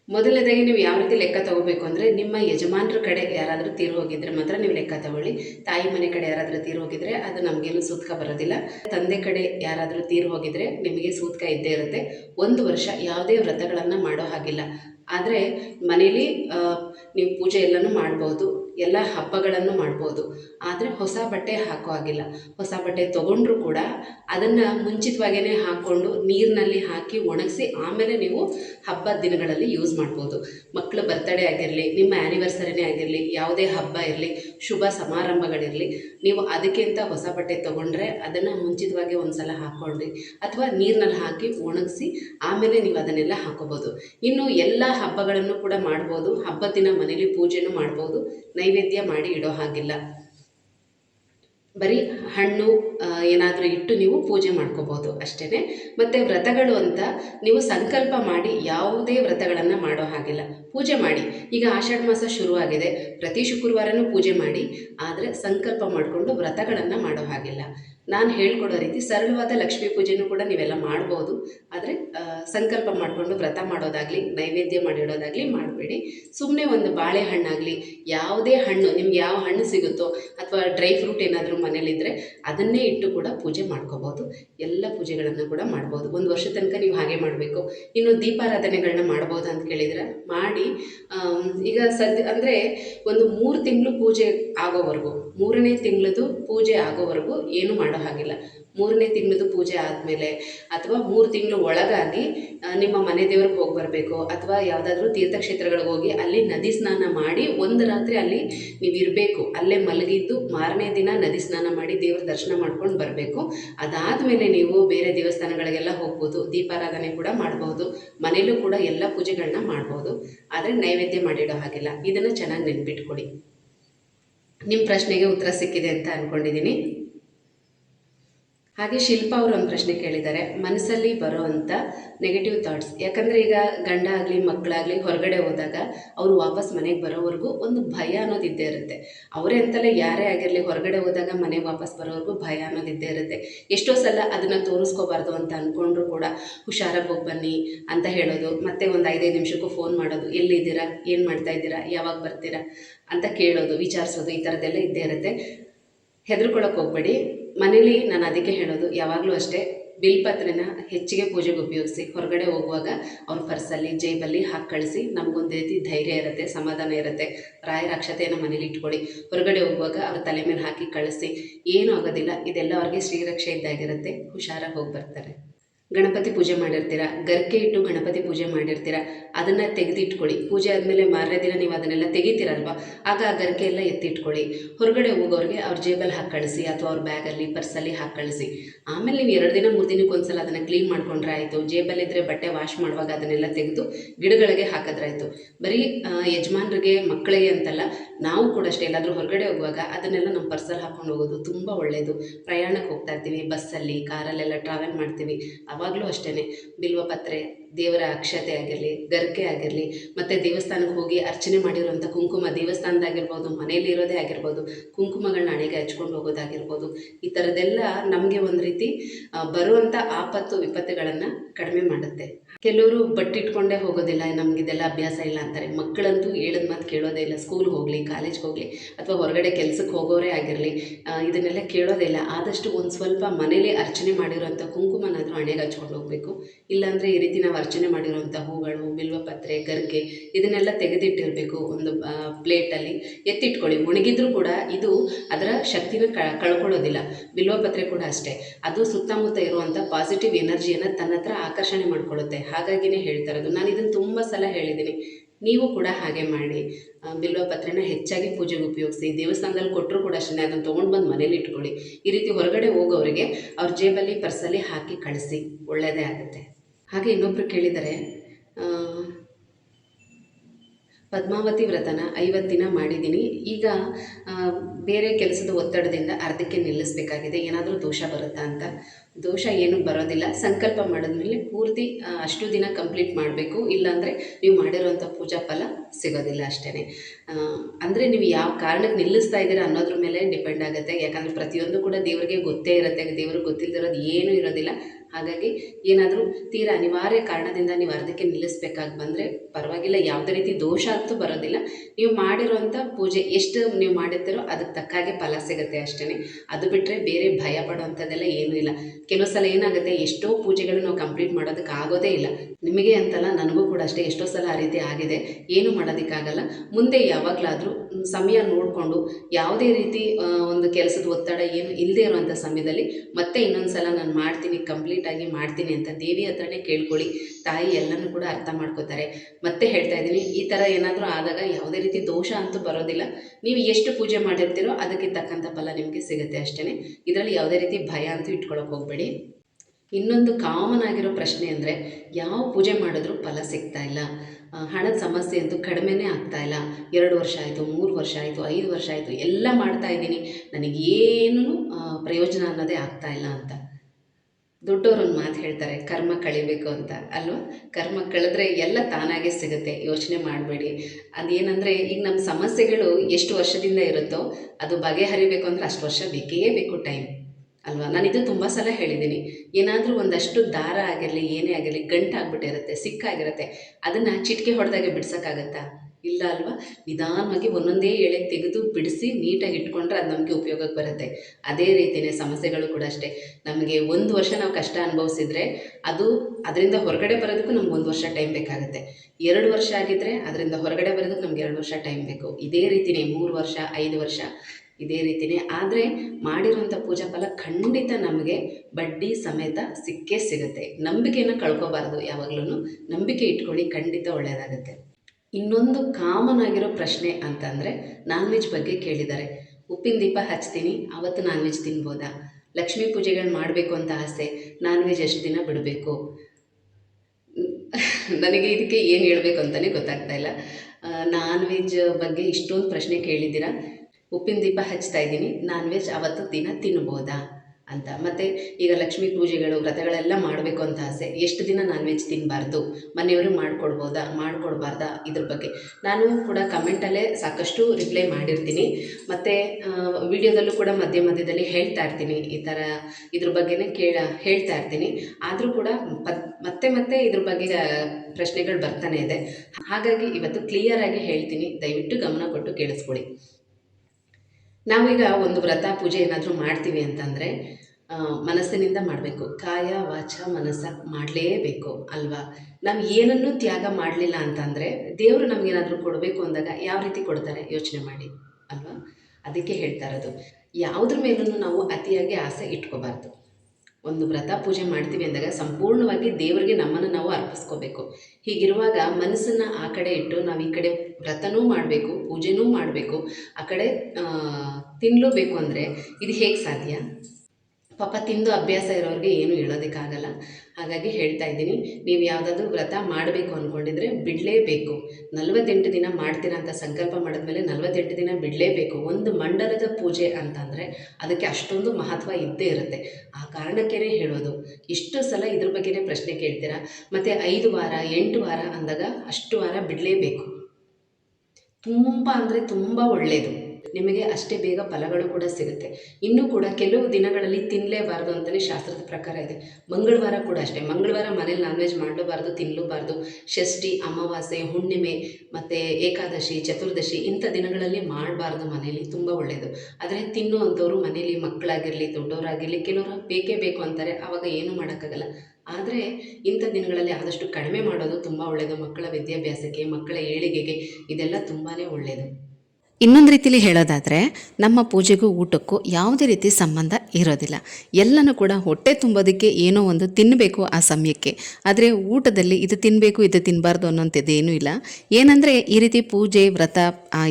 ಮೊದಲನೇದಾಗಿ ನೀವು ಯಾವ ರೀತಿ ಲೆಕ್ಕ ತಗೋಬೇಕು ಅಂದರೆ ನಿಮ್ಮ ಯಜಮಾನರ ಕಡೆ ಯಾರಾದರೂ ತೀರು ಹೋಗಿದ್ರೆ ಮಾತ್ರ ನೀವು ಲೆಕ್ಕ ತಗೊಳ್ಳಿ. ತಾಯಿ ಮನೆ ಕಡೆ ಯಾರಾದರೂ ತೀರು ಹೋಗಿದ್ರೆ ಅದು ನಮಗೇನು ಸೂತ್ಕ ಬರೋದಿಲ್ಲ. ತಂದೆ ಕಡೆ ಯಾರಾದರೂ ತೀರು ಹೋಗಿದ್ರೆ ನಿಮಗೆ ಸೂತ್ಕ ಇದ್ದೇ ಇರುತ್ತೆ. ಒಂದು ವರ್ಷ ಯಾವುದೇ ವ್ರತಗಳನ್ನು ಮಾಡೋ ಹಾಗಿಲ್ಲ. ಆದರೆ ಮನೇಲಿ ನೀವು ಪೂಜೆ ಎಲ್ಲನೂ ಮಾಡ್ಬೋದು. ಎಲ್ಲ ಹಬ್ಬಗಳನ್ನು ಮಾಡ್ಬೋದು. ಆದರೆ ಹೊಸ ಬಟ್ಟೆ ಹಾಕೋ ಹಾಗಿಲ್ಲ. ಹೊಸ ಬಟ್ಟೆ ತೊಗೊಂಡ್ರೂ ಕೂಡ ಅದನ್ನು ಮುಂಚಿತವಾಗೇ ಹಾಕ್ಕೊಂಡು ನೀರಿನಲ್ಲಿ ಹಾಕಿ ಒಣಗಿಸಿ ಆಮೇಲೆ ನೀವು ಹಬ್ಬದ ದಿನಗಳಲ್ಲಿ ಯೂಸ್ ಮಾಡ್ಬೋದು. ಮಕ್ಕಳ ಬರ್ತಡೇ ಆಗಿರಲಿ, ನಿಮ್ಮ ಆ್ಯನಿವರ್ಸರಿನೇ ಆಗಿರಲಿ, ಯಾವುದೇ ಹಬ್ಬ ಇರಲಿ ಶುಭ ಸಮಾರಂಭಗಳಿರಲಿ. ನೀವು ಅದಕ್ಕಿಂತ ಹೊಸ ಬಟ್ಟೆ ತೊಗೊಂಡ್ರೆ ಅದನ್ನು ಮುಂಚಿತವಾಗಿ ಒಂದು ಸಲ ಹಾಕ್ಕೊಂಡ್ರಿ. ಅಥವಾ ನೀರಿನಲ್ಲಿ ಹಾಕಿ ಒಣಗಿಸಿ ಆಮೇಲೆ ನೀವು ಅದನ್ನೆಲ್ಲ ಹಾಕೋಬೋದು. ಇನ್ನು ಎಲ್ಲ ಹಬ್ಬಗಳನ್ನು ಕೂಡ ಮಾಡ್ಬೋದು. ಹಬ್ಬದ ದಿನ ಮನೇಲಿ ಪೂಜೆನೂ ಮಾಡ್ಬೋದು. ನೈವೇದ್ಯ ಮಾಡಿ ಇಡೋ ಹಾಗಿಲ್ಲ. ಬರೀ ಹಣ್ಣು ಏನಾದರೂ ಇಟ್ಟು ನೀವು ಪೂಜೆ ಮಾಡ್ಕೋಬೋದು ಅಷ್ಟೇ ಮತ್ತು ವ್ರತಗಳು ಅಂತ ನೀವು ಸಂಕಲ್ಪ ಮಾಡಿ ಯಾವುದೇ ವ್ರತಗಳನ್ನು ಮಾಡೋ ಹಾಗಿಲ್ಲ. ಪೂಜೆ ಮಾಡಿ. ಈಗ ಆಷಾಢ ಮಾಸ ಶುರುವಾಗಿದೆ. ಪ್ರತಿ ಶುಕ್ರವಾರನೂ ಪೂಜೆ ಮಾಡಿ. ಆದರೆ ಸಂಕಲ್ಪ ಮಾಡಿಕೊಂಡು ವ್ರತಗಳನ್ನು ಮಾಡೋ ಹಾಗಿಲ್ಲ. ನಾನು ಹೇಳ್ಕೊಡೋ ರೀತಿ ಸರಳವಾದ ಲಕ್ಷ್ಮೀ ಪೂಜೆನೂ ಕೂಡ ನೀವೆಲ್ಲ ಮಾಡ್ಬೋದು. ಆದರೆ ಸಂಕಲ್ಪ ಮಾಡಿಕೊಂಡು ವ್ರತ ಮಾಡೋದಾಗಲಿ, ನೈವೇದ್ಯ ಮಾಡಿಡೋದಾಗಲಿ ಮಾಡಬೇಡಿ. ಸುಮ್ಮನೆ ಒಂದು ಬಾಳೆಹಣ್ಣಾಗಲಿ, ಯಾವುದೇ ಹಣ್ಣು, ನಿಮ್ಗೆ ಯಾವ ಹಣ್ಣು ಸಿಗುತ್ತೋ ಅಥವಾ ಡ್ರೈ ಫ್ರೂಟ್ ಏನಾದರೂ ಮನೇಲಿದ್ದರೆ ಅದನ್ನೇ ಇಟ್ಟು ಕೂಡ ಪೂಜೆ ಮಾಡ್ಕೋಬೋದು. ಎಲ್ಲ ಪೂಜೆಗಳನ್ನು ಕೂಡ ಮಾಡ್ಬೋದು. ಒಂದು ವರ್ಷ ತನಕ ನೀವು ಹಾಗೆ ಮಾಡಬೇಕು. ಇನ್ನು ದೀಪಾರಾಧನೆಗಳನ್ನ ಮಾಡ್ಬೋದು ಅಂತ ಕೇಳಿದರೆ ಮಾಡಿ. ಈಗ ಸದ್ಯ, ಅಂದರೆ ಒಂದು ಮೂರು ತಿಂಗಳು ಪೂಜೆ ಆಗೋವರೆಗೂ, ಮೂರನೇ ತಿಂಗಳದು ಪೂಜೆ ಆಗೋವರೆಗೂ ಏನು ಮಾಡೋ ಹಾಗಿಲ್ಲ. ಮೂರನೇ ತಿಂಗಳದು ಪೂಜೆ ಆದಮೇಲೆ ಅಥವಾ ಮೂರು ತಿಂಗಳು ಒಳಗಾಗಿ ನಿಮ್ಮ ಮನೆ ದೇವ್ರಿಗೆ ಹೋಗಿ ಬರಬೇಕು ಅಥವಾ ಯಾವುದಾದ್ರೂ ತೀರ್ಥಕ್ಷೇತ್ರಗಳಿಗೆ ಹೋಗಿ ಅಲ್ಲಿ ನದಿ ಸ್ನಾನ ಮಾಡಿ ಒಂದು ರಾತ್ರಿ ಅಲ್ಲಿ ನೀವು ಇರಬೇಕು. ಅಲ್ಲೇ ಮಲಗಿದ್ದು ಮಾರನೇ ದಿನ ನದಿ ಸ್ನಾನ ಮಾಡಿ ದೇವ್ರ ದರ್ಶನ ಮಾಡ್ಕೊಂಡು ಬರಬೇಕು. ಅದಾದಮೇಲೆ ನೀವು ಬೇರೆ ದೇವಸ್ಥಾನಗಳಿಗೆಲ್ಲ ಹೋಗ್ಬೋದು, ದೀಪಾರಾಧನೆ ಕೂಡ ಮಾಡ್ಬೋದು, ಮನೇಲೂ ಕೂಡ ಎಲ್ಲ ಪೂಜೆಗಳನ್ನ ಮಾಡ್ಬೋದು. ಆದರೆ ನೈವೇದ್ಯ ಮಾಡಿಡೋ ಹಾಗಿಲ್ಲ. ಇದನ್ನು ಚೆನ್ನಾಗಿ ನೆನ್ಪಿಟ್ಕೊಡಿ ನಿಮ್ಮ ಪ್ರಶ್ನೆಗೆ ಉತ್ತರ ಸಿಕ್ಕಿದೆ ಅಂತ ಅಂದ್ಕೊಂಡಿದ್ದೀನಿ ಹಾಗೆ ಶಿಲ್ಪ ಅವರು ಒಂದು ಪ್ರಶ್ನೆ ಕೇಳಿದ್ದಾರೆ, ಮನಸ್ಸಲ್ಲಿ ಬರೋವಂಥ ನೆಗೆಟಿವ್ ಥಾಟ್ಸ್ ಯಾಕಂದರೆ ಈಗ ಗಂಡ ಆಗಲಿ ಮಕ್ಕಳಾಗಲಿ ಹೊರಗಡೆ ಹೋದಾಗ ಅವರು ವಾಪಸ್ ಮನೆಗೆ ಬರೋವರೆಗೂ ಒಂದು ಭಯ ಅನ್ನೋದು ಇದ್ದೇ ಇರುತ್ತೆ. ಅವರೇ ಅಂತಲೇ ಯಾರೇ ಆಗಿರಲಿ ಹೊರಗಡೆ ಹೋದಾಗ ಮನೆಗೆ ವಾಪಸ್ ಬರೋವರೆಗೂ ಭಯ ಅನ್ನೋದು ಇದ್ದೇ ಇರುತ್ತೆ. ಎಷ್ಟೋ ಸಲ ಅದನ್ನು ತೋರಿಸ್ಕೋಬಾರ್ದು ಅಂತ ಅಂದ್ಕೊಂಡ್ರು ಕೂಡ ಹುಷಾರಾಗಿ ಹೋಗಿ ಬನ್ನಿ ಅಂತ ಹೇಳೋದು, ಮತ್ತೆ ಒಂದು ಐದೈದು ನಿಮಿಷಕ್ಕೂ ಫೋನ್ ಮಾಡೋದು, ಎಲ್ಲಿದ್ದೀರಾ? ಏನು ಮಾಡ್ತಾ ಇದ್ದೀರಾ? ಯಾವಾಗ ಬರ್ತೀರಾ? ಅಂತ ಕೇಳೋದು, ವಿಚಾರಿಸೋದು, ಈ ಥರದ್ದೆಲ್ಲ ಇದ್ದೇ ಇರುತ್ತೆ. ಹೆದರ್ಕೊಳಕ್ಕೆ ಹೋಗ್ಬೇಡಿ. ಮನೇಲಿ ನಾನು ಅದಕ್ಕೆ ಹೇಳೋದು, ಯಾವಾಗಲೂ ಅಷ್ಟೇ ಬಿಲ್ಪತ್ರೆನ ಹೆಚ್ಚಿಗೆ ಪೂಜೆಗೆ ಉಪಯೋಗಿಸಿ ಹೊರಗಡೆ ಹೋಗುವಾಗ ಅವ್ರ ಪರ್ಸಲ್ಲಿ, ಜೇಬಲ್ಲಿ ಹಾಕಿ ಕಳಿಸಿ ನಮಗೊಂದು ರೀತಿ ಧೈರ್ಯ ಇರುತ್ತೆ, ಸಮಾಧಾನ ಇರುತ್ತೆ. ರಾಯರ ಅಕ್ಷತೆಯನ್ನು ಮನೇಲಿ ಇಟ್ಕೊಳ್ಳಿ. ಹೊರಗಡೆ ಹೋಗುವಾಗ ಅವ್ರ ತಲೆ ಮೇಲೆ ಹಾಕಿ ಕಳಿಸಿ. ಏನೂ ಆಗೋದಿಲ್ಲ, ಇದೆಲ್ಲ ಅವ್ರಿಗೆ ಶ್ರೀರಕ್ಷೆ ಇದ್ದಾಗಿರುತ್ತೆ, ಹುಷಾರಾಗಿ ಹೋಗಿ ಬರ್ತಾರೆ. ಗಣಪತಿ ಪೂಜೆ ಮಾಡಿರ್ತೀರಾ? ಗರ್ಕೆ ಇಟ್ಟು ಗಣಪತಿ ಪೂಜೆ ಮಾಡಿರ್ತೀರಾ? ಅದನ್ನು ತೆಗೆದಿಟ್ಕೊಳ್ಳಿ. ಪೂಜೆ ಆದಮೇಲೆ ಮಾರನೇ ದಿನ ನೀವು ಅದನ್ನೆಲ್ಲ ತೆಗಿತೀರಲ್ವ? ಆಗ ಆ ಗರ್ಕೆ ಎಲ್ಲ ಎತ್ತಿಟ್ಕೊಳ್ಳಿ. ಹೊರಗಡೆ ಹೋಗೋರಿಗೆ ಅವ್ರ ಜೇಬಲ್ಲಿ ಹಾಕಿ ಕಳಿಸಿ ಅಥವಾ ಅವ್ರ ಬ್ಯಾಗಲ್ಲಿ ಪರ್ಸಲ್ಲಿ ಹಾಕಿ ಆಮೇಲೆ ನೀವು ಎರಡು ದಿನ, ಮೂರು ದಿನಕ್ಕೆ ಒಂದ್ಸಲ ಅದನ್ನು ಕ್ಲೀನ್ ಮಾಡ್ಕೊಂಡ್ರೆ ಆಯಿತು. ಜೇಬಲ್ಲಿದ್ದರೆ ಬಟ್ಟೆ ವಾಶ್ ಮಾಡುವಾಗ ಅದನ್ನೆಲ್ಲ ತೆಗೆದು ಗಿಡಗಳಿಗೆ ಹಾಕಿದ್ರಾಯ್ತು. ಬರೀ ಯಜಮಾನ್ರಿಗೆ ಮಕ್ಕಳಿಗೆ ಅಂತಲ್ಲ, ನಾವು ಕೂಡ ಅಷ್ಟೇ. ಎಲ್ಲಾದರೂ ಹೊರಗಡೆ ಹೋಗುವಾಗ ಅದನ್ನೆಲ್ಲ ನಮ್ಮ ಪರ್ಸಲ್ಲಿ ಹಾಕ್ಕೊಂಡು ಹೋಗೋದು ತುಂಬ ಒಳ್ಳೆಯದು ಪ್ರಯಾಣಕ್ಕೆ ಹೋಗ್ತಾ ಇರ್ತೀವಿ. ಬಸ್ಸಲ್ಲಿ, ಕಾರಲ್ಲೆಲ್ಲ ಟ್ರಾವೆಲ್ ಮಾಡ್ತೀವಿ. ಆವಾಗಲೂ ಅಷ್ಟೇ ಬಿಲ್ವಪತ್ರೆ ದೇವರ ಅಕ್ಷತೆ ಆಗಿರಲಿ, ಗರ್ಕೆ ಆಗಿರಲಿ, ಮತ್ತು ದೇವಸ್ಥಾನಕ್ಕೆ ಹೋಗಿ ಅರ್ಚನೆ ಮಾಡಿರುವಂಥ ಕುಂಕುಮ, ದೇವಸ್ಥಾನದಾಗಿರ್ಬೋದು, ಮನೆಯಲ್ಲಿ ಇರೋದೇ ಆಗಿರ್ಬೋದು, ಕುಂಕುಮಗಳನ್ನ ಹಣೆಗೆ ಹಚ್ಕೊಂಡು ಹೋಗೋದಾಗಿರ್ಬೋದು, ಈ ಥರದ್ದೆಲ್ಲ ನಮಗೆ ಒಂದು ರೀತಿ ಬರುವಂಥ ಆಪತ್ತು, ವಿಪತ್ತುಗಳನ್ನು ಕಡಿಮೆ ಮಾಡುತ್ತೆ. ಕೆಲವರು ಬಟ್ಟಿಟ್ಕೊಂಡೇ ಹೋಗೋದಿಲ್ಲ ನಮಗಿದೆಲ್ಲ ಅಭ್ಯಾಸ ಇಲ್ಲ ಅಂತಾರೆ. ಮಕ್ಕಳಂತೂ ಹೇಳಿದ ಮಾತು ಕೇಳೋದೇ ಇಲ್ಲ. ಸ್ಕೂಲ್ ಹೋಗಲಿ, ಕಾಲೇಜ್ಗೆ ಹೋಗಲಿ, ಅಥವಾ ಹೊರಗಡೆ ಕೆಲಸಕ್ಕೆ ಹೋಗೋರೇ ಆಗಿರಲಿ ಇದನ್ನೆಲ್ಲ ಕೇಳೋದೇ ಇಲ್ಲ. ಆದಷ್ಟು ಒಂದು ಸ್ವಲ್ಪ ಮನೇಲಿ ಅರ್ಚನೆ ಮಾಡಿರೋಂಥ ಕುಂಕುಮನಾದರೂ ಹಣೆಗೆ ಹಚ್ಕೊಂಡು ಹೋಗಬೇಕು. ಇಲ್ಲಾಂದರೆ ಈ ರೀತಿ ನಾವು ಅರ್ಚನೆ ಮಾಡಿರುವಂಥ ಹೂಗಳು, ಬಿಲ್ವಪತ್ರೆ, ಗರ್ಗೆ ಇದನ್ನೆಲ್ಲ ತೆಗೆದಿಟ್ಟಿರಬೇಕು ಒಂದು ಪ್ಲೇಟಲ್ಲಿ ಎತ್ತಿಟ್ಕೊಳ್ಳಿ. ಒಣಗಿದ್ರೂ ಕೂಡ ಇದು ಅದರ ಶಕ್ತಿನ ಕಳ್ಕೊಳ್ಳೋದಿಲ್ಲ. ಬಿಲ್ವಪತ್ರೆ ಕೂಡ ಅಷ್ಟೇ. ಅದು ಸುತ್ತಮುತ್ತ ಇರುವಂಥ ಪಾಸಿಟಿವ್ ಎನರ್ಜಿಯನ್ನು ತನ್ನ ಹತ್ರ ಆಕರ್ಷಣೆ ಮಾಡ್ಕೊಳ್ಳುತ್ತೆ. ಹಾಗಾಗಿನೇ ಹೇಳ್ತಾ ಇರೋದು. ನಾನು ಇದನ್ನು ತುಂಬ ಸಲ ಹೇಳಿದ್ದೀನಿ. ನೀವು ಕೂಡ ಹಾಗೆ ಮಾಡಿ. ಬಿಲ್ವಪತ್ರೆನ ಬಿಲ್ವ ಪತ್ರೆನ ಹೆಚ್ಚಾಗಿ ಪೂಜೆಗೆ ಉಪಯೋಗಿಸಿ. ದೇವಸ್ಥಾನದಲ್ಲಿ ಕೊಟ್ಟರು ಕೂಡ ಅಷ್ಟೇ ಅದನ್ನು ತೊಗೊಂಡು ಬಂದು ಮನೇಲಿ ಇಟ್ಕೊಳ್ಳಿ. ಈ ರೀತಿ ಹೊರಗಡೆ ಹೋಗೋರಿಗೆ ಅವ್ರ ಜೇಬಲ್ಲಿ, ಪರ್ಸಲ್ಲಿ ಹಾಕಿ ಕಳಿಸಿ. ಒಳ್ಳೆಯದೇ ಆಗುತ್ತೆ. ಹಾಗೆ ಇನ್ನೊಬ್ಬರು ಕೇಳಿದರೆ ಪದ್ಮಾವತಿ ವ್ರತನ ಐವತ್ತು ದಿನ ಮಾಡಿದ್ದೀನಿ. ಈಗ ಬೇರೆ ಕೆಲಸದ ಒತ್ತಡದಿಂದ ಅರ್ಧಕ್ಕೆ ನಿಲ್ಲಿಸಬೇಕಾಗಿದೆ. ಏನಾದರೂ ದೋಷ ಬರುತ್ತಾ ಅಂತ. ದೋಷ ಏನೂ ಬರೋದಿಲ್ಲ. ಸಂಕಲ್ಪ ಮಾಡಿದ್ಮೇಲೆ ಪೂರ್ತಿ ಅಷ್ಟು ದಿನ ಕಂಪ್ಲೀಟ್ ಮಾಡಬೇಕು. ಇಲ್ಲಾಂದರೆ ನೀವು ಮಾಡಿರೋಂಥ ಪೂಜಾ ಫಲ ಸಿಗೋದಿಲ್ಲ ಅಷ್ಟೇ ಅಂದರೆ ನೀವು ಯಾವ ಕಾರಣಕ್ಕೆ ನಿಲ್ಲಿಸ್ತಾ ಇದ್ದೀರಾ ಅನ್ನೋದ್ರ ಮೇಲೆ ಡಿಪೆಂಡ್ ಆಗುತ್ತೆ. ಯಾಕಂದರೆ ಪ್ರತಿಯೊಂದು ಕೂಡ ದೇವರಿಗೆ ಗೊತ್ತೇ ಇರುತ್ತೆ. ದೇವ್ರಿಗೆ ಗೊತ್ತಿಲ್ಲದಿರೋದು ಏನೂ ಇರೋದಿಲ್ಲ. ಹಾಗಾಗಿ ಏನಾದರೂ ತೀರಾ ಅನಿವಾರ್ಯ ಕಾರಣದಿಂದ ನೀವು ಅರ್ಧಕ್ಕೆ ನಿಲ್ಲಿಸ್ಬೇಕಾಗಿ ಬಂದರೆ ಪರವಾಗಿಲ್ಲ, ಯಾವುದೇ ರೀತಿ ದೋಷ ಅಂತೂ ಬರೋದಿಲ್ಲ. ನೀವು ಮಾಡಿರುವಂಥ ಪೂಜೆ ಎಷ್ಟು ನೀವು ಮಾಡಿರ್ತೀರೋ ಅದಕ್ಕೆ ತಕ್ಕಾಗೆ ಫಲ ಸಿಗುತ್ತೆ ಅಷ್ಟೇ ಅದು ಬಿಟ್ಟರೆ ಬೇರೆ ಭಯ ಪಡೋವಂಥದ್ದೆಲ್ಲ ಏನೂ ಇಲ್ಲ. ಕೆಲವು ಸಲ ಏನಾಗುತ್ತೆ, ಎಷ್ಟೋ ಪೂಜೆಗಳು ನಾವು ಕಂಪ್ಲೀಟ್ ಮಾಡೋದಕ್ಕೆ ಆಗೋದೇ ಇಲ್ಲ. ನಿಮಗೆ ಅಂತಲ್ಲ, ನನಗೂ ಕೂಡ ಅಷ್ಟೇ ಎಷ್ಟೋ ಸಲ ಆ ರೀತಿ ಆಗಿದೆ. ಏನು ಮಾಡೋದಕ್ಕಾಗಲ್ಲ. ಮುಂದೆ ಯಾವಾಗಲಾದರೂ ಸಮಯ ನೋಡಿಕೊಂಡು ಯಾವುದೇ ರೀತಿ ಒಂದು ಕೆಲಸದ ಒತ್ತಡ ಏನು ಇಲ್ಲದೆ ಇರುವಂಥ ಸಮಯದಲ್ಲಿ ಮತ್ತೆ ಇನ್ನೊಂದು ಸಲ ನಾನು ಮಾಡ್ತೀನಿ ಕಂಪ್ಲೀಟಾಗಿ ಮಾಡ್ತೀನಿ ಅಂತ ದೇವಿ ಹತ್ರನೇ ಕೇಳ್ಕೊಳ್ಳಿ. ತಾಯಿ ಎಲ್ಲನೂ ಕೂಡ ಅರ್ಥ ಮಾಡ್ಕೋತಾರೆ. ಮತ್ತೆ ಹೇಳ್ತಾ ಇದ್ದೀನಿ, ಈ ಥರ ಏನಾದರೂ ಆದಾಗ ಯಾವುದೇ ರೀತಿ ದೋಷ ಅಂತೂ ಬರೋದಿಲ್ಲ. ನೀವು ಎಷ್ಟು ಪೂಜೆ ಮಾಡಿರ್ತೀರೋ ಅದಕ್ಕೆ ತಕ್ಕಂಥ ಫಲ ನಿಮಗೆ ಸಿಗುತ್ತೆ ಅಷ್ಟೇ ಇದರಲ್ಲಿ ಯಾವುದೇ ರೀತಿ ಭಯ ಅಂತೂ ಇಟ್ಕೊಳಕ್ಕೆ ಹೋಗಬೇಡಿ. ಇನ್ನೊಂದು ಕಾಮನ್ ಆಗಿರೋ ಪ್ರಶ್ನೆ ಅಂದರೆ, ಯಾವ ಪೂಜೆ ಮಾಡಿದ್ರೂ ಫಲ ಸಿಗ್ತಾ ಇಲ್ಲ. ಹಣದ ಸಮಸ್ಯೆ ಅಂತೂ ಕಡಿಮೆನೇ ಆಗ್ತಾ ಇಲ್ಲ. ಎರಡು ವರ್ಷ ಆಯಿತು, ಮೂರು ವರ್ಷ ಆಯಿತು, ಐದು ವರ್ಷ ಆಯಿತು, ಎಲ್ಲ ಮಾಡ್ತಾ ಇದ್ದೀನಿ. ನನಗೇನು ಪ್ರಯೋಜನ ಅನ್ನೋದೇ ಆಗ್ತಾ ಇಲ್ಲ ಅಂತ. ದೊಡ್ಡವ್ರೊಂದು ಮಾತು ಹೇಳ್ತಾರೆ, ಕರ್ಮ ಕಳಿಬೇಕು ಅಂತ. ಅಲ್ವಾ? ಕರ್ಮ ಕಳೆದ್ರೆ ಎಲ್ಲ ತಾನಾಗೆ ಸಿಗುತ್ತೆ. ಯೋಚನೆ ಮಾಡಬೇಡಿ. ಅದೇನಂದರೆ, ಈಗ ನಮ್ಮ ಸಮಸ್ಯೆಗಳು ಎಷ್ಟು ವರ್ಷದಿಂದ ಇರುತ್ತೋ, ಅದು ಬಗೆಹರಿಬೇಕು ಅಂದರೆ ಅಷ್ಟು ವರ್ಷ ಬೇಕೇ ಬೇಕು ಟೈಮ್. ಅಲ್ವಾ? ನಾನು ಇದು ತುಂಬ ಸಲ ಹೇಳಿದ್ದೀನಿ ಏನಾದರೂ ಒಂದಷ್ಟು ದಾರ ಆಗಿರಲಿ, ಏನೇ ಆಗಿರಲಿ, ಗಂಟಾಗ್ಬಿಟ್ಟಿರುತ್ತೆ, ಸಿಕ್ಕಾಗಿರುತ್ತೆ. ಅದನ್ನು ಚಿಟಿಕೆ ಹೊಡೆದಾಗೆ ಬಿಡ್ಸೋಕ್ಕಾಗತ್ತಾ? ಇಲ್ಲ ಅಲ್ವಾ? ನಿಧಾನವಾಗಿ ಒಂದೊಂದೇ ಎಳೆ ತೆಗೆದು ಬಿಡಿಸಿ ನೀಟಾಗಿ ಇಟ್ಕೊಂಡ್ರೆ ಅದು ನಮಗೆ ಉಪಯೋಗಕ್ಕೆ ಬರುತ್ತೆ. ಅದೇ ರೀತಿಯೇ ಸಮಸ್ಯೆಗಳು ಕೂಡ ಅಷ್ಟೇ. ನಮಗೆ ಒಂದು ವರ್ಷ ನಾವು ಕಷ್ಟ ಅನುಭವಿಸಿದ್ರೆ ಅದು ಅದರಿಂದ ಹೊರಗಡೆ ಬರೋದಕ್ಕೂ ನಮ್ಗೆ ಒಂದು ವರ್ಷ ಟೈಮ್ ಬೇಕಾಗುತ್ತೆ. ಎರಡು ವರ್ಷ ಆಗಿದ್ದರೆ ಅದರಿಂದ ಹೊರಗಡೆ ಬರೋದಕ್ಕೆ ನಮ್ಗೆ ಎರಡು ವರ್ಷ ಟೈಮ್ ಬೇಕು. ಇದೇ ರೀತಿಯೇ ಮೂರು ವರ್ಷ, ಐದು ವರ್ಷ, ಇದೇ ರೀತಿಯೇ ಆದರೆ ಮಾಡಿರುವಂಥ ಪೂಜಾ ಫಲ ಖಂಡಿತ ನಮಗೆ ಬಡ್ಡಿ ಸಮೇತ ಸಿಕ್ಕೇ ಸಿಗುತ್ತೆ. ನಂಬಿಕೆಯನ್ನು ಕಳ್ಕೊಬಾರ್ದು ಯಾವಾಗಲೂ ನಂಬಿಕೆ ಇಟ್ಕೊಳ್ಳಿ ಖಂಡಿತ ಒಳ್ಳೆಯದಾಗುತ್ತೆ ಇನ್ನೊಂದು ಕಾಮನ್ ಆಗಿರೋ ಪ್ರಶ್ನೆ ಅಂತಂದರೆ ನಾನ್ ವೆಜ್ ಬಗ್ಗೆ ಕೇಳಿದ್ದಾರೆ. ಉಪ್ಪಿನ ದೀಪ ಹಚ್ತೀನಿ, ಅವತ್ತು ನಾನ್ ವೆಜ್ ತಿನ್ಬೋದಾ? ಲಕ್ಷ್ಮೀ ಪೂಜೆಗಳು ಮಾಡಬೇಕು ಅಂತ ಆಸೆ ನಾನ್ ವೆಜ್ ಎಷ್ಟು ದಿನ ಬಿಡಬೇಕು? ನನಗೆ ಇದಕ್ಕೆ ಏನು ಹೇಳಬೇಕು ಅಂತಲೇ ಗೊತ್ತಾಗ್ತಾ ಇಲ್ಲ. ನಾನ್ ವೆಜ್ ಬಗ್ಗೆ ಇಷ್ಟೊಂದು ಪ್ರಶ್ನೆ ಕೇಳಿದ್ದೀರಾ? ಉಪ್ಪಿನ ದೀಪ ಹಚ್ತಾ ಇದ್ದೀನಿ ನಾನ್ ವೆಜ್ ಅವತ್ತು ದಿನ ತಿನ್ಬೋದಾ? ಅಂತ. ಮತ್ತು ಈಗ ಲಕ್ಷ್ಮೀ ಪೂಜೆಗಳು, ವ್ರತಗಳೆಲ್ಲ ಮಾಡಬೇಕು ಅಂತ ಆಸೆ. ಎಷ್ಟು ದಿನ ನಾನ್ ವೆಜ್ ತಿನ್ನಬಾರ್ದು ಮನೆಯವರು ಮಾಡಿಕೊಡ್ಬೋದಾ? ಮಾಡಿಕೊಡ್ಬಾರ್ದಾ? ಇದ್ರ ಬಗ್ಗೆ. ನಾನು ಕೂಡ ಕಮೆಂಟಲ್ಲೇ ಸಾಕಷ್ಟು ರಿಪ್ಲೈ ಮಾಡಿರ್ತೀನಿ. ಮತ್ತು ವಿಡಿಯೋದಲ್ಲೂ ಕೂಡ ಮಧ್ಯ ಮಧ್ಯದಲ್ಲಿ ಹೇಳ್ತಾ ಇರ್ತೀನಿ. ಈ ಥರ ಇದ್ರ ಬಗ್ಗೆನೇ ಕೇಳ, ಹೇಳ್ತಾ ಇರ್ತೀನಿ. ಆದರೂ ಕೂಡ ಮತ್ತೆ ಮತ್ತೆ ಇದ್ರ ಬಗ್ಗೆ ಪ್ರಶ್ನೆಗಳು ಬರ್ತಾನೆ ಇದೆ. ಹಾಗಾಗಿ ಇವತ್ತು ಕ್ಲಿಯರಾಗಿ ಹೇಳ್ತೀನಿ. ದಯವಿಟ್ಟು ಗಮನ ಕೊಟ್ಟು ಕೇಳಿಸ್ಕೊಳ್ಳಿ. ನಾವೀಗ ಒಂದು ವ್ರತ ಪೂಜೆ ಏನಾದರೂ ಮಾಡ್ತೀವಿ ಅಂತಂದರೆ ಮನಸ್ಸಿನಿಂದ ಮಾಡಬೇಕು. ಕಾಯ ವಾಚ ಮನಸ್ಸ ಮಾಡಲೇಬೇಕು ಅಲ್ವಾ? ನಾವು ಏನನ್ನು ತ್ಯಾಗ ಮಾಡಲಿಲ್ಲ ಅಂತಂದರೆ, ದೇವರು ನಮಗೇನಾದರೂ ಕೊಡಬೇಕು ಅಂದಾಗ ಯಾವ ರೀತಿ ಕೊಡ್ತಾರೆ? ಯೋಚನೆ ಮಾಡಿ. ಅಲ್ವಾ? ಅದಕ್ಕೆ ಹೇಳ್ತಾ ಇರೋದು. ಯಾವುದ್ರ ಮೇಲೂ ನಾವು ಅತಿಯಾಗಿ ಆಸೆ ಇಟ್ಕೋಬಾರ್ದು. ಒಂದು ವ್ರತ ಪೂಜೆ ಮಾಡ್ತೀವಿ ಅಂದಾಗ ಸಂಪೂರ್ಣವಾಗಿ ದೇವರಿಗೆ ನಮ್ಮನ್ನು ನಾವು ಅರ್ಪಿಸ್ಕೋಬೇಕು. ಹೀಗಿರುವಾಗ ಮನಸ್ಸನ್ನು ಆ ಕಡೆ ಇಟ್ಟು ನಾವು ಈ ಕಡೆ ವ್ರತನೂ ಮಾಡಬೇಕು, ಪೂಜೆನೂ ಮಾಡಬೇಕು. ಆ ಕಡೆ ತಿನ್ನಲೂ ತಿನ್ನಲೂಬೇಕು ಅಂದರೆ ಇದು ಹೇಗೆ ಸಾಧ್ಯ? ಪಾಪ ತಿಂದು ಅಭ್ಯಾಸ ಇರೋರಿಗೆ ಏನು ಹೇಳೋದಕ್ಕಾಗಲ್ಲ. ಹಾಗಾಗಿ ಹೇಳ್ತಾ ಇದ್ದೀನಿ, ನೀವು ಯಾವುದಾದ್ರೂ ವ್ರತ ಮಾಡಬೇಕು ಅಂದ್ಕೊಂಡಿದ್ರೆ ಬಿಡಲೇಬೇಕು. ನಲವತ್ತೆಂಟು ದಿನ ಮಾಡ್ತೀರಾ ಅಂತ ಸಂಕಲ್ಪ ಮಾಡಿದ್ಮೇಲೆ ನಲವತ್ತೆಂಟು ದಿನ ಬಿಡಲೇಬೇಕು. ಒಂದು ಮಂಡಲದ ಪೂಜೆ ಅಂತಂದರೆ ಅದಕ್ಕೆ ಅಷ್ಟೊಂದು ಮಹತ್ವ ಇದ್ದೇ ಇರುತ್ತೆ. ಆ ಕಾರಣಕ್ಕೇ ಹೇಳೋದು. ಇಷ್ಟು ಸಲ ಇದ್ರ ಬಗ್ಗೆನೇ ಪ್ರಶ್ನೆ ಕೇಳ್ತೀರಾ? ಮತ್ತು ಐದು ವಾರ, ಎಂಟು ವಾರ ಅಂದಾಗ ಅಷ್ಟು ವಾರ ಬಿಡಲೇಬೇಕು. ತುಂಬ ಅಂದರೆ ತುಂಬ ಒಳ್ಳೆಯದು ನಿಮಗೆ ಅಷ್ಟೇ ಬೇಗ ಫಲಗಳು ಕೂಡ ಸಿಗುತ್ತೆ. ಇನ್ನೂ ಕೂಡ ಕೆಲವು ದಿನಗಳಲ್ಲಿ ತಿನ್ನಲೇಬಾರ್ದು ಅಂತಲೇ ಶಾಸ್ತ್ರದ ಪ್ರಕಾರ ಇದೆ. ಮಂಗಳವಾರ ಕೂಡ ಅಷ್ಟೇ. ಮಂಗಳವಾರ ಮನೇಲಿ ನಾನ್ ವೆಜ್ ಮಾಡಲೂಬಾರ್ದು ತಿನ್ನಲೂಬಾರ್ದು ಷಷ್ಠಿ, ಅಮಾವಾಸ್ಯೆ, ಹುಣ್ಣಿಮೆ, ಮತ್ತು ಏಕಾದಶಿ, ಚತುರ್ದಶಿ ಇಂಥ ದಿನಗಳಲ್ಲಿ ಮಾಡಬಾರ್ದು ಮನೇಲಿ. ತುಂಬ ಒಳ್ಳೆಯದು ಆದರೆ ತಿನ್ನುವಂಥವ್ರು ಮನೇಲಿ ಮಕ್ಕಳಾಗಿರಲಿ, ದೊಡ್ಡವರಾಗಿರಲಿ, ಕೆಲವರು ಬೇಕೇ ಬೇಕು ಅಂತಾರೆ. ಆವಾಗ ಏನೂ ಮಾಡೋಕ್ಕಾಗಲ್ಲ. ಆದರೆ ಇಂಥ ದಿನಗಳಲ್ಲಿ ಆದಷ್ಟು ಕಡಿಮೆ ಮಾಡೋದು ತುಂಬ ಒಳ್ಳೆಯದು ಮಕ್ಕಳ ವಿದ್ಯಾಭ್ಯಾಸಕ್ಕೆ, ಮಕ್ಕಳ ಏಳಿಗೆಗೆ ಇದೆಲ್ಲ ತುಂಬಾ ಒಳ್ಳೆಯದು ಇನ್ನೊಂದು ರೀತಿಲಿ ಹೇಳೋದಾದರೆ, ನಮ್ಮ ಪೂಜೆಗೂ ಊಟಕ್ಕೂ ಯಾವುದೇ ರೀತಿ ಸಂಬಂಧ ಇರೋದಿಲ್ಲ. ಎಲ್ಲನೂ ಕೂಡ ಹೊಟ್ಟೆ ತುಂಬೋದಕ್ಕೆ ಏನೋ ಒಂದು ತಿನ್ನಬೇಕು ಆ ಸಮಯಕ್ಕೆ. ಆದರೆ ಊಟದಲ್ಲಿ ಇದು ತಿನ್ನಬೇಕು ಇದು ತಿನ್ನಬಾರ್ದು ಅನ್ನೋಂಥದ್ದು ಏನೂ ಇಲ್ಲ. ಏನಂದರೆ ಈ ರೀತಿ ಪೂಜೆ, ವ್ರತ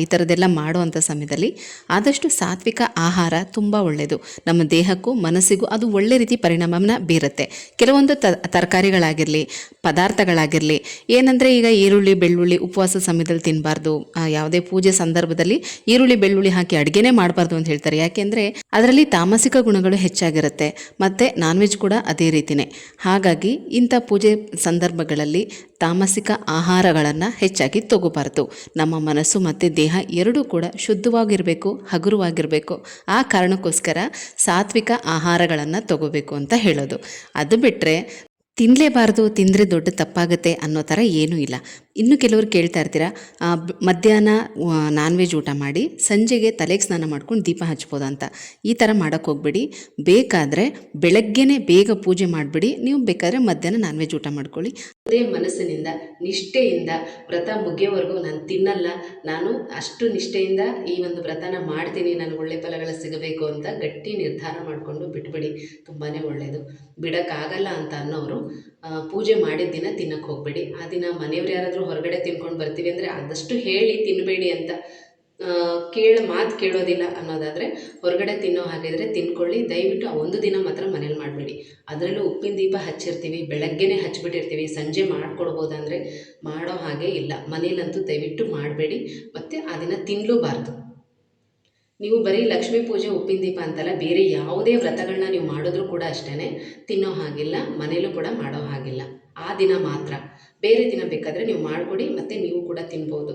ಈ ಥರದ್ದೆಲ್ಲ ಮಾಡುವಂಥ ಸಮಯದಲ್ಲಿ ಆದಷ್ಟು ಸಾತ್ವಿಕ ಆಹಾರ ತುಂಬ ಒಳ್ಳೆಯದು ನಮ್ಮ ದೇಹಕ್ಕೂ ಮನಸ್ಸಿಗೂ ಅದು ಒಳ್ಳೆ ರೀತಿ ಪರಿಣಾಮನ ಬೀರುತ್ತೆ. ಕೆಲವೊಂದು ತರಕಾರಿಗಳಾಗಿರಲಿ, ಪದಾರ್ಥಗಳಾಗಿರಲಿ, ಏನಂದರೆ ಈಗ ಈರುಳ್ಳಿ, ಬೆಳ್ಳುಳ್ಳಿ ಉಪವಾಸ ಸಮಯದಲ್ಲಿ ತಿನ್ನಬಾರ್ದು ಯಾವುದೇ ಪೂಜೆ ಸಂದರ್ಭದಲ್ಲಿ ಈರುಳ್ಳಿ ಬೆಳ್ಳುಳ್ಳಿ ಹಾಕಿ ಅಡುಗೆನೇ ಮಾಡಬಾರ್ದು ಅಂತ ಹೇಳ್ತಾರೆ. ಯಾಕೆಂದರೆ ಅದರಲ್ಲಿ ತಾಮಸಿಕ ಗುಣಗಳು ಹೆಚ್ಚಾಗಿರುತ್ತೆ. ಮತ್ತು ನಾನ್ ವೆಜ್ ಕೂಡ ಅದೇ ರೀತಿಯೇ ಹಾಗಾಗಿ ಇಂಥ ಪೂಜೆ ಸಂದರ್ಭಗಳಲ್ಲಿ ತಾಮಸಿಕ ಆಹಾರಗಳನ್ನು ಹೆಚ್ಚಾಗಿ ತಗೋಬಾರ್ದು. ನಮ್ಮ ಮನಸ್ಸು ಮತ್ತು ದೇಹ ಎರಡೂ ಕೂಡ ಶುದ್ಧವಾಗಿರಬೇಕು, ಹಗುರವಾಗಿರಬೇಕು. ಆ ಕಾರಣಕ್ಕೋಸ್ಕರ ಸಾತ್ವಿಕ ಆಹಾರಗಳನ್ನು ತಗೋಬೇಕು ಅಂತ ಹೇಳೋದು. ಅದು ಬಿಟ್ಟರೆ ತಿನ್ನಲೇಬಾರ್ದು ತಿಂದರೆ ದೊಡ್ಡ ತಪ್ಪಾಗುತ್ತೆ ಅನ್ನೋ ಥರ ಏನೂ ಇಲ್ಲ. ಇನ್ನು ಕೆಲವರು ಕೇಳ್ತಾ ಇರ್ತೀರಾ ಮಧ್ಯಾಹ್ನ ನಾನ್ ವೆಜ್ ಊಟ ಮಾಡಿ, ಸಂಜೆಗೆ ತಲೆಗೆ ಸ್ನಾನ ಮಾಡ್ಕೊಂಡು ದೀಪ ಹಚ್ಬೋದಾ ಅಂತ. ಈ ಥರ ಮಾಡೋಕ್ಕೆ ಹೋಗ್ಬೇಡಿ. ಬೇಕಾದರೆ ಬೆಳಗ್ಗೆನೇ ಬೇಗ ಪೂಜೆ ಮಾಡಿಬಿಡಿ. ನೀವು ಬೇಕಾದರೆ ಮಧ್ಯಾಹ್ನ ನಾನ್ ವೆಜ್ ಊಟ ಮಾಡ್ಕೊಳ್ಳಿ. ಅದೇ ಮನಸ್ಸಿನಿಂದ, ನಿಷ್ಠೆಯಿಂದ ವ್ರತ ಮುಗಿಯೋವರೆಗೂ ನಾನು ತಿನ್ನಲ್ಲ. ನಾನು ಅಷ್ಟು ನಿಷ್ಠೆಯಿಂದ ಈ ಒಂದು ವ್ರತನ ಮಾಡ್ತೀನಿ. ನನಗೆ ಒಳ್ಳೆ ಫಲಗಳು ಸಿಗಬೇಕು ಅಂತ ಗಟ್ಟಿ ನಿರ್ಧಾರ ಮಾಡಿಕೊಂಡು ಬಿಟ್ಬಿಡಿ. ತುಂಬಾ ಒಳ್ಳೆಯದು ಬಿಡೋಕ್ಕಾಗಲ್ಲ ಅಂತ ಅನ್ನೋರು ಪೂಜೆ ಮಾಡಿದ ದಿನ ತಿನ್ನಕ್ಕೆ ಹೋಗಬೇಡಿ. ಆ ದಿನ ಮನೆಯವ್ರು ಯಾರಾದರೂ ಹೊರಗಡೆ ತಿನ್ಕೊಂಡು ಬರ್ತೀವಿ ಅಂದರೆ ಆದಷ್ಟು ಹೇಳಿ ತಿನ್ನಬೇಡಿ ಅಂತ ಕೇಳ ಮಾತು ಕೇಳೋದಿಲ್ಲ ಅನ್ನೋದಾದರೆ ಹೊರಗಡೆ ತಿನ್ನೋ ಹಾಗಿದ್ರೆ ತಿನ್ಕೊಳ್ಳಿ, ದಯವಿಟ್ಟು ಆ ಒಂದು ದಿನ ಮಾತ್ರ ಮನೇಲಿ ಮಾಡಬೇಡಿ. ಅದರಲ್ಲೂ ಉಪ್ಪಿನ ದೀಪ ಹಚ್ಚಿರ್ತೀವಿ, ಬೆಳಗ್ಗೆನೇ ಹಚ್ಚಿಬಿಟ್ಟಿರ್ತೀವಿ ಸಂಜೆ ಮಾಡ್ಕೊಡ್ಬೋದಂದರೆ ಮಾಡೋ ಹಾಗೆ ಇಲ್ಲ. ಮನೇಲಂತೂ ದಯವಿಟ್ಟು ಮಾಡಬೇಡಿ, ಮತ್ತು ಆ ದಿನ ತಿನ್ನಲೂಬಾರ್ದು ನೀವು ಬರೀ ಲಕ್ಷ್ಮೀ ಪೂಜೆ, ಉಪ್ಪಿನ ದೀಪ ಅಂತಲ್ಲ, ಬೇರೆ ಯಾವುದೇ ವ್ರತಗಳನ್ನ ನೀವು ಮಾಡಿದ್ರೂ ಕೂಡ ಅಷ್ಟೇ ತಿನ್ನೋ ಹಾಗಿಲ್ಲ, ಮನೇಲೂ ಕೂಡ ಮಾಡೋ ಹಾಗಿಲ್ಲ. ಆ ದಿನ ಮಾತ್ರ. ಬೇರೆ ದಿನ ಬೇಕಾದರೆ ನೀವು ಮಾಡಿಕೊಡಿ, ಮತ್ತು ನೀವು ಕೂಡ ತಿನ್ಬೋದು.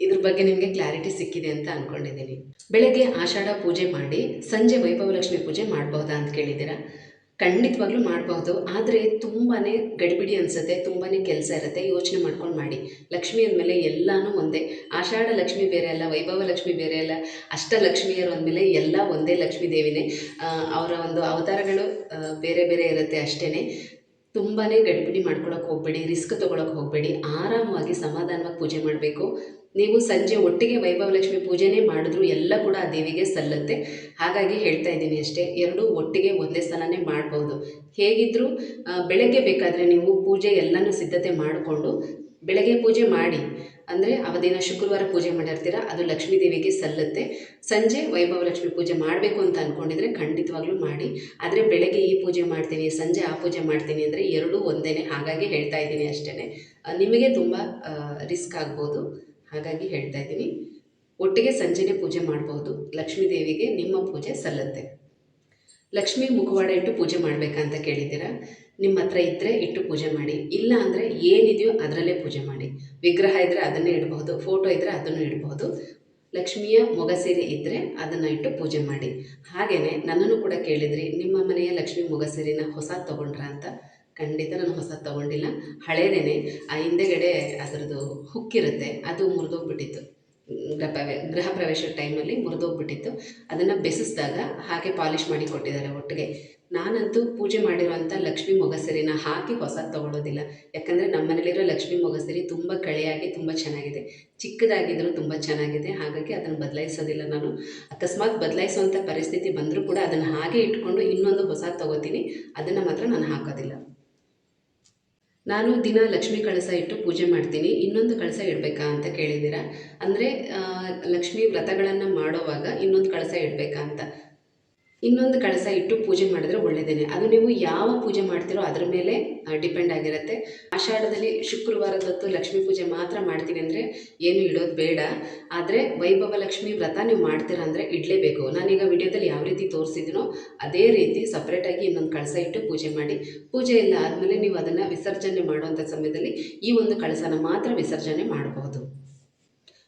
ಇದ್ರ ಬಗ್ಗೆ ನಿಮಗೆ ಕ್ಲಾರಿಟಿ ಸಿಕ್ಕಿದೆ ಅಂತ ಅಂದ್ಕೊಂಡಿದ್ದೀನಿ ಬೆಳಗ್ಗೆ ಆಷಾಢ ಪೂಜೆ ಮಾಡಿ, ಸಂಜೆ ವೈಭವಲಕ್ಷ್ಮಿ ಪೂಜೆ ಮಾಡಬಹುದಾ ಅಂತ ಕೇಳಿದ್ದೀರಾ? ಖಂಡಿತವಾಗ್ಲೂ ಮಾಡಬಹುದು ಆದರೆ ತುಂಬಾ ಗಡಿಬಿಡಿ ಅನಿಸುತ್ತೆ ತುಂಬಾ ಕೆಲಸ ಇರುತ್ತೆ. ಯೋಚನೆ ಮಾಡ್ಕೊಂಡು ಮಾಡಿ. ಲಕ್ಷ್ಮಿ ಅಂದಮೇಲೆ ಎಲ್ಲನೂ ಒಂದೇ. ಆಷಾಢ ಲಕ್ಷ್ಮಿ ಬೇರೆ ಅಲ್ಲ, ವೈಭವ ಲಕ್ಷ್ಮಿ ಬೇರೆ ಅಲ್ಲ. ಅಷ್ಟಲಕ್ಷ್ಮಿಯರು ಅಂದಮೇಲೆ ಎಲ್ಲ ಒಂದೇ ಲಕ್ಷ್ಮೀ ದೇವಿನೇ. ಅವರ ಒಂದು ಅವತಾರಗಳು ಬೇರೆ ಬೇರೆ ಇರುತ್ತೆ ಅಷ್ಟೇ ತುಂಬಾ ಗಡಿಬಿಡಿ ಮಾಡ್ಕೊಳಕ್ಕೆ ಹೋಗಬೇಡಿ, ರಿಸ್ಕ್ ತೊಗೊಳಕ್ಕೆ ಹೋಗಬೇಡಿ, ಆರಾಮವಾಗಿ ಸಮಾಧಾನವಾಗಿ ಪೂಜೆ ಮಾಡಬೇಕು. ನೀವು ಸಂಜೆ ಒಟ್ಟಿಗೆ ವೈಭವ ಲಕ್ಷ್ಮಿ ಪೂಜೆನೇ ಮಾಡಿದ್ರು ಎಲ್ಲ ಕೂಡ ಆ ದೇವಿಗೆ ಸಲ್ಲುತ್ತೆ. ಹಾಗಾಗಿ ಹೇಳ್ತಾ ಇದ್ದೀನಿ ಅಷ್ಟೇ, ಎರಡೂ ಒಟ್ಟಿಗೆ ಒಂದೇ ಸಲನೇ ಮಾಡ್ಬೋದು. ಹೇಗಿದ್ದರೂ ಬೆಳಗ್ಗೆ ಬೇಕಾದರೆ ನೀವು ಪೂಜೆ ಎಲ್ಲನೂ ಸಿದ್ಧತೆ ಮಾಡಿಕೊಂಡು ಬೆಳಗ್ಗೆ ಪೂಜೆ ಮಾಡಿ. ಅಂದರೆ ಅವದಿನ ಶುಕ್ರವಾರ ಪೂಜೆ ಮಾಡಿರ್ತೀರ, ಅದು ಲಕ್ಷ್ಮೀ ದೇವಿಗೆ ಸಲ್ಲುತ್ತೆ. ಸಂಜೆ ವೈಭವ ಲಕ್ಷ್ಮಿ ಪೂಜೆ ಮಾಡಬೇಕು ಅಂತ ಅಂದ್ಕೊಂಡಿದ್ರೆ ಖಂಡಿತವಾಗ್ಲೂ ಮಾಡಿ. ಆದರೆ ಬೆಳಗ್ಗೆ ಈ ಪೂಜೆ ಮಾಡ್ತೀನಿ, ಸಂಜೆ ಆ ಪೂಜೆ ಮಾಡ್ತೀನಿ ಅಂದರೆ ಎರಡೂ ಒಂದೇ ಹಾಗಾಗಿ ಹೇಳ್ತಾ ಇದ್ದೀನಿ ಅಷ್ಟೇ ನಿಮಗೆ ತುಂಬ ರಿಸ್ಕ್ ಆಗ್ಬೋದು, ಹಾಗಾಗಿ ಹೇಳ್ತಾ ಇದ್ದೀನಿ. ಒಟ್ಟಿಗೆ ಸಂಜೆನೇ ಪೂಜೆ ಮಾಡ್ಬೋದು, ಲಕ್ಷ್ಮೀ ದೇವಿಗೆ ನಿಮ್ಮ ಪೂಜೆ ಸಲ್ಲುತ್ತೆ. ಲಕ್ಷ್ಮೀ ಮುಖವಾಡ ಇಟ್ಟು ಪೂಜೆ ಮಾಡಬೇಕಂತ ಕೇಳಿದ್ದೀರಾ? ನಿಮ್ಮ ಹತ್ರ ಇದ್ದರೆ ಇಟ್ಟು ಪೂಜೆ ಮಾಡಿ, ಇಲ್ಲ ಅಂದರೆ ಏನಿದೆಯೋ ಅದರಲ್ಲೇ ಪೂಜೆ ಮಾಡಿ. ವಿಗ್ರಹ ಇದ್ದರೆ ಅದನ್ನೇ ಇಡಬಹುದು ಫೋಟೋ ಇದ್ದರೆ ಅದನ್ನು ಇಡಬಹುದು. ಲಕ್ಷ್ಮಿಯ ಮೊಗಸೀರೆ ಇದ್ದರೆ ಅದನ್ನು ಇಟ್ಟು ಪೂಜೆ ಮಾಡಿ. ಹಾಗೆಯೇ ನನ್ನನ್ನು ಕೂಡ ಕೇಳಿದ್ರಿ, ನಿಮ್ಮ ಮನೆಯ ಲಕ್ಷ್ಮಿ ಮೊಗಸೀರಿನ ಹೊಸ ತೊಗೊಂಡ್ರ ಅಂತ. ಖಂಡಿತ ನಾನು ಹೊಸ ತೊಗೊಂಡಿಲ್ಲ. ಹಳೇದೇನೆ ಆ ಹಿಂದೆಗಡೆ ಅದರದ್ದು ಹುಕ್ಕಿರುತ್ತೆ, ಅದು ಮುರಿದೋಗ್ಬಿಟ್ಟಿತ್ತು. ಗೃಹ ಪ್ರವೇಶ ಟೈಮಲ್ಲಿ ಮುರಿದೋಗ್ಬಿಟ್ಟಿತ್ತು. ಅದನ್ನು ಬೆಸಿಸಿದಾಗ ಹಾಗೆ ಪಾಲಿಷ್ ಮಾಡಿ ಕೊಟ್ಟಿದ್ದಾರೆ ಒಟ್ಟಿಗೆ. ನಾನಂತೂ ಪೂಜೆ ಮಾಡಿರುವಂಥ ಲಕ್ಷ್ಮಿ ಮೊಗಸರಿನ ಹಾಕಿ ಹೊಸ ತೊಗೊಳೋದಿಲ್ಲ. ಯಾಕಂದರೆ ನಮ್ಮ ಮನೇಲಿರೋ ಲಕ್ಷ್ಮೀ ಮೊಗಸರಿ ತುಂಬ ಕಳೆಯಾಗಿ ತುಂಬ ಚೆನ್ನಾಗಿದೆ. ಚಿಕ್ಕದಾಗಿದ್ದರೂ ತುಂಬ ಚೆನ್ನಾಗಿದೆ. ಹಾಗಾಗಿ ಅದನ್ನು ಬದಲಾಯಿಸೋದಿಲ್ಲ ನಾನು. ಅಕಸ್ಮಾತ್ ಬದಲಾಯಿಸುವಂಥ ಪರಿಸ್ಥಿತಿ ಬಂದರೂ ಕೂಡ ಅದನ್ನು ಹಾಗೆ ಇಟ್ಕೊಂಡು ಇನ್ನೊಂದು ಹೊಸ ತೊಗೋತೀನಿ. ಅದನ್ನು ಮಾತ್ರ ನಾನು ಹಾಕೋದಿಲ್ಲ. ನಾನು ದಿನ ಲಕ್ಷ್ಮಿ ಕಳಸ ಇಟ್ಟು ಪೂಜೆ ಮಾಡ್ತೀನಿ. ಇನ್ನೊಂದು ಕಳಸ ಇಡಬೇಕಾ ಅಂತ ಕೇಳಿದ್ದೀರಾ? ಅಂದರೆ ಲಕ್ಷ್ಮಿ ವ್ರತಗಳನ್ನು ಮಾಡೋವಾಗ ಇನ್ನೊಂದು ಕಳಸ ಇಡಬೇಕಾ ಅಂತ. ಇನ್ನೊಂದು ಕಳಸ ಇಟ್ಟು ಪೂಜೆ ಮಾಡಿದ್ರೆ ಒಳ್ಳೆಯದೇನೆ ಅದು ನೀವು ಯಾವ ಪೂಜೆ ಮಾಡ್ತೀರೋ ಅದರ ಮೇಲೆ ಡಿಪೆಂಡ್ ಆಗಿರುತ್ತೆ. ಆಷಾಢದಲ್ಲಿ ಶುಕ್ರವಾರದೊತ್ತು ಲಕ್ಷ್ಮೀ ಪೂಜೆ ಮಾತ್ರ ಮಾಡ್ತೀನಿ ಅಂದರೆ ಏನು ಇಡೋದು ಬೇಡ. ಆದರೆ ವೈಭವ ಲಕ್ಷ್ಮಿ ವ್ರತ ನೀವು ಮಾಡ್ತೀರಾ ಅಂದರೆ ಇಡಲೇಬೇಕು. ನಾನೀಗ ವಿಡಿಯೋದಲ್ಲಿ ಯಾವ ರೀತಿ ತೋರಿಸಿದ್ದೀನೋ ಅದೇ ರೀತಿ ಸಪ್ರೇಟಾಗಿ ಇನ್ನೊಂದು ಕಳಸ ಇಟ್ಟು ಪೂಜೆ ಮಾಡಿ. ಪೂಜೆ ಎಲ್ಲ ಆದಮೇಲೆ ನೀವು ಅದನ್ನು ವಿಸರ್ಜನೆ ಮಾಡುವಂಥ ಸಮಯದಲ್ಲಿ ಈ ಒಂದು ಕಳಸನ ಮಾತ್ರ ವಿಸರ್ಜನೆ ಮಾಡಬಹುದು.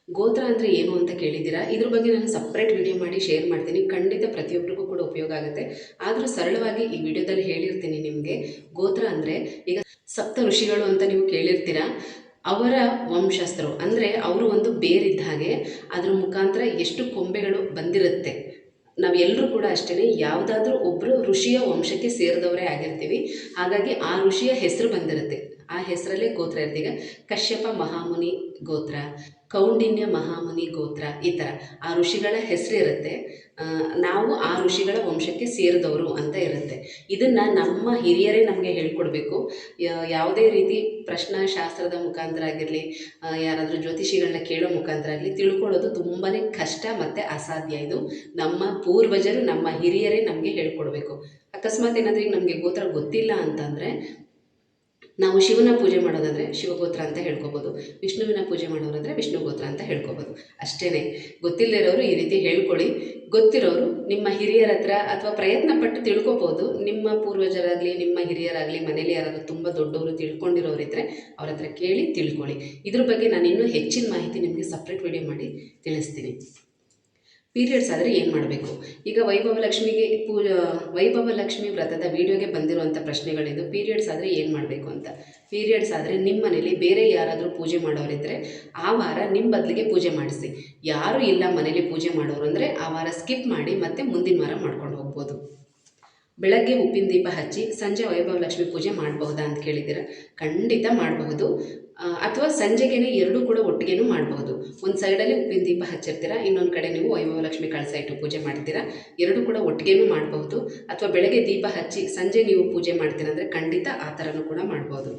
ಗೋತ್ರ ಅಂದರೆ ಏನು ಅಂತ ಕೇಳಿದ್ದೀರಾ? ಇದ್ರ ಬಗ್ಗೆ ನಾನು ಸಪ್ರೇಟ್ ವಿಡಿಯೋ ಮಾಡಿ ಶೇರ್ ಮಾಡ್ತೀನಿ. ಖಂಡಿತ ಪ್ರತಿಯೊಬ್ಬರಿಗೂ ಕೂಡ ಉಪಯೋಗ ಆಗುತ್ತೆ. ಆದರೂ ಸರಳವಾಗಿ ಈ ವಿಡಿಯೋದಲ್ಲಿ ಹೇಳಿರ್ತೀನಿ ನಿಮಗೆ. ಗೋತ್ರ ಅಂದರೆ ಈಗ ಸಪ್ತ ಋಷಿಗಳು ಅಂತ ನೀವು ಕೇಳಿರ್ತೀರಾ? ಅವರ ವಂಶಸ್ಥರು ಅಂದರೆ ಅವರು ಒಂದು ಬೇರಿದ್ದ ಹಾಗೆ ಅದರ ಮುಖಾಂತರ ಎಷ್ಟು ಕೊಂಬೆಗಳು ಬಂದಿರುತ್ತೆ. ನಾವೆಲ್ಲರೂ ಕೂಡ ಅಷ್ಟೇ ಯಾವುದಾದ್ರೂ ಒಬ್ಬರು ಋಷಿಯ ವಂಶಕ್ಕೆ ಸೇರಿದವರೇ ಆಗಿರ್ತೀವಿ. ಹಾಗಾಗಿ ಆ ಋಷಿಯ ಹೆಸರು ಬಂದಿರುತ್ತೆ. ಆ ಹೆಸರಲ್ಲೇ ಗೋತ್ರ ಇರುತ್ತೆ ಕಶ್ಯಪ ಮಹಾಮುನಿ ಗೋತ್ರ, ಕೌಂಡಿನ್ಯ ಮಹಾಮುನಿ ಗೋತ್ರ ಈ ಥರ ಆ ಋಷಿಗಳ ಹೆಸರಿರುತ್ತೆ. ನಾವು ಆ ಋಷಿಗಳ ವಂಶಕ್ಕೆ ಸೇರಿದವರು ಅಂತ ಇರುತ್ತೆ. ಇದನ್ನು ನಮ್ಮ ಹಿರಿಯರೇ ನಮಗೆ ಹೇಳ್ಕೊಡ್ಬೇಕು. ಯಾವುದೇ ರೀತಿ ಪ್ರಶ್ನಾಶಾಸ್ತ್ರದ ಮುಖಾಂತರ ಆಗಿರಲಿ ಯಾರಾದರೂ ಜ್ಯೋತಿಷಿಗಳನ್ನ ಕೇಳೋ ಮುಖಾಂತರ ಆಗಲಿ ತಿಳ್ಕೊಳ್ಳೋದು ತುಂಬಾ ಕಷ್ಟ ಮತ್ತು ಅಸಾಧ್ಯ. ಇದು ನಮ್ಮ ಪೂರ್ವಜರು, ನಮ್ಮ ಹಿರಿಯರೇ ನಮಗೆ ಹೇಳ್ಕೊಡ್ಬೇಕು. ಅಕಸ್ಮಾತ್ ಏನಾದರೂ ಈಗ ನಮಗೆ ಗೋತ್ರ ಗೊತ್ತಿಲ್ಲ ಅಂತಂದರೆ ನಾವು ಶಿವನ ಪೂಜೆ ಮಾಡೋದಾದರೆ ಶಿವಗೋತ್ರ ಅಂತ ಹೇಳ್ಕೊಬೋದು, ವಿಷ್ಣುವಿನ ಪೂಜೆ ಮಾಡೋರಾದರೆ ವಿಷ್ಣು ಗೋತ್ರ ಅಂತ ಹೇಳ್ಕೊಬೋದು. ಅಷ್ಟೇ ಗೊತ್ತಿಲ್ಲದೆ ಇರೋರು ಈ ರೀತಿ ಹೇಳ್ಕೊಳ್ಳಿ. ಗೊತ್ತಿರೋರು ನಿಮ್ಮ ಹಿರಿಯರ ಹತ್ರ ಅಥವಾ ಪ್ರಯತ್ನ ಪಟ್ಟು ತಿಳ್ಕೊಬೋದು. ನಿಮ್ಮ ಪೂರ್ವಜರಾಗಲಿ, ನಿಮ್ಮ ಹಿರಿಯರಾಗಲಿ ಮನೇಲಿ ಯಾರಾದರೂ ತುಂಬ ದೊಡ್ಡವರು ತಿಳ್ಕೊಂಡಿರೋರಿದ್ದರೆ ಅವ್ರ ಹತ್ರ ಕೇಳಿ ತಿಳ್ಕೊಳ್ಳಿ. ಇದ್ರ ಬಗ್ಗೆ ನಾನು ಇನ್ನೂ ಹೆಚ್ಚಿನ ಮಾಹಿತಿ ನಿಮಗೆ ಸಪ್ರೇಟ್ ವಿಡಿಯೋ ಮಾಡಿ ತಿಳಿಸ್ತೀನಿ. ಪೀರಿಯಡ್ಸ್ ಆದರೆ ಏನು ಮಾಡಬೇಕು? ಈಗ ವೈಭವ ಲಕ್ಷ್ಮಿಗೆ ಪೂಜಾ, ವೈಭವ ಲಕ್ಷ್ಮಿ ವ್ರತದ ವಿಡಿಯೋಗೆ ಬಂದಿರುವಂಥ ಪ್ರಶ್ನೆಗಳಿದ್ದು ಪೀರಿಯಡ್ಸ್ ಆದರೆ ಏನು ಮಾಡಬೇಕು ಅಂತ? ಪೀರಿಯಡ್ಸ್ ಆದರೆ ನಿಮ್ಮ ಮನೇಲಿ ಬೇರೆ ಯಾರಾದರೂ ಪೂಜೆ ಮಾಡೋರಿದ್ದರೆ ಆ ವಾರ ನಿಮ್ಮ ಬದಲಿಗೆ ಪೂಜೆ ಮಾಡಿಸಿ. ಯಾರೂ ಇಲ್ಲ ಮನೇಲಿ ಪೂಜೆ ಮಾಡೋರು ಅಂದರೆ ಆ ವಾರ ಸ್ಕಿಪ್ ಮಾಡಿ ಮತ್ತೆ ಮುಂದಿನ ವಾರ ಮಾಡ್ಕೊಂಡು ಹೋಗ್ಬೋದು. ಬೆಳಗ್ಗೆ ಉಪ್ಪಿನ ದೀಪ ಹಚ್ಚಿ ಸಂಜೆ ವೈಭವ ಲಕ್ಷ್ಮಿ ಪೂಜೆ ಮಾಡಬಹುದಾ ಅಂತ ಕೇಳಿದ್ದೀರ? ಖಂಡಿತ ಮಾಡಬಹುದು. ಅಥವಾ ಸಂಜೆಗೇನೆ ಎರಡೂ ಕೂಡ ಒಟ್ಟಿಗೆನೂ ಮಾಡಬಹುದು. ಒಂದು ಸೈಡಲ್ಲಿ ಉಪ್ಪಿನ ದೀಪ ಹಚ್ಚಿರ್ತೀರ, ಇನ್ನೊಂದು ಕಡೆ ನೀವು ವೈಭವ ಲಕ್ಷ್ಮಿ ಕಳಸ ಇಟ್ಟು ಪೂಜೆ ಮಾಡ್ತೀರಾ, ಎರಡೂ ಕೂಡ ಒಟ್ಟಿಗೆನೂ ಮಾಡಬಹುದು. ಅಥವಾ ಬೆಳಗ್ಗೆ ದೀಪ ಹಚ್ಚಿ ಸಂಜೆ ನೀವು ಪೂಜೆ ಮಾಡ್ತೀರ ಅಂದರೆ ಖಂಡಿತ ಆ ಥರನೂ ಕೂಡ ಮಾಡ್ಬೋದು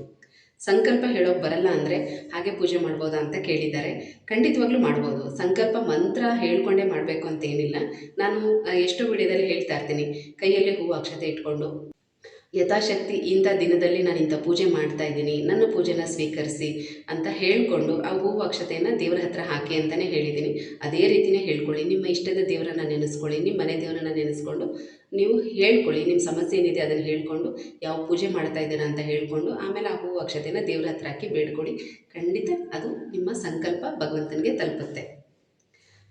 ಸಂಕಲ್ಪ ಹೇಳೋಕೆ ಬರಲ್ಲ ಅಂದರೆ ಹಾಗೆ ಪೂಜೆ ಮಾಡ್ಬೋದಾ ಅಂತ ಕೇಳಿದ್ದಾರೆ. ಖಂಡಿತವಾಗ್ಲೂ ಮಾಡ್ಬೋದು. ಸಂಕಲ್ಪ ಮಂತ್ರ ಹೇಳ್ಕೊಂಡೇ ಮಾಡಬೇಕು ಅಂತೇನಿಲ್ಲ ನಾನು ಎಷ್ಟೋ ವಿಡಿಯೋದಲ್ಲಿ ಹೇಳ್ತಾ ಇರ್ತೀನಿ. ಕೈಯಲ್ಲಿ ಹೂವು ಅಕ್ಷತೆ ಇಟ್ಕೊಂಡು. ಯಥಾಶಕ್ತಿ ಇಂಥ ದಿನದಲ್ಲಿ ನಾನು ಇಂಥ ಪೂಜೆ ಮಾಡ್ತಾ ಇದ್ದೀನಿ, ನನ್ನ ಪೂಜೆನ ಸ್ವೀಕರಿಸಿ ಅಂತ ಹೇಳಿಕೊಂಡು ಆ ಹೂವು ಅಕ್ಷತೆಯನ್ನು ದೇವರ ಹತ್ರ ಹಾಕಿ ಅಂತಲೇ ಹೇಳಿದ್ದೀನಿ. ಅದೇ ರೀತಿಯೇ ಹೇಳ್ಕೊಳ್ಳಿ, ನಿಮ್ಮ ಇಷ್ಟದ ದೇವರನ್ನ ನೆನೆಸ್ಕೊಳ್ಳಿ, ನಿಮ್ಮ ಮನೆ ದೇವರನ್ನ ನೆನೆಸ್ಕೊಂಡು ನೀವು ಹೇಳ್ಕೊಳ್ಳಿ, ನಿಮ್ಮ ಸಮಸ್ಯೆ ಏನಿದೆ ಅದನ್ನು ಹೇಳ್ಕೊಂಡು ಯಾವ ಪೂಜೆ ಮಾಡ್ತಾ ಇದ್ದೀರಾ ಅಂತ ಹೇಳ್ಕೊಂಡು ಆಮೇಲೆ ಆ ಹೂವು ಅಕ್ಷತೆನ ದೇವರ ಹತ್ರ ಹಾಕಿ ಬೇಡ್ಕೊಳ್ಳಿ ಖಂಡಿತ ಅದು ನಿಮ್ಮ ಸಂಕಲ್ಪ ಭಗವಂತನಿಗೆ ತಲುಪುತ್ತೆ.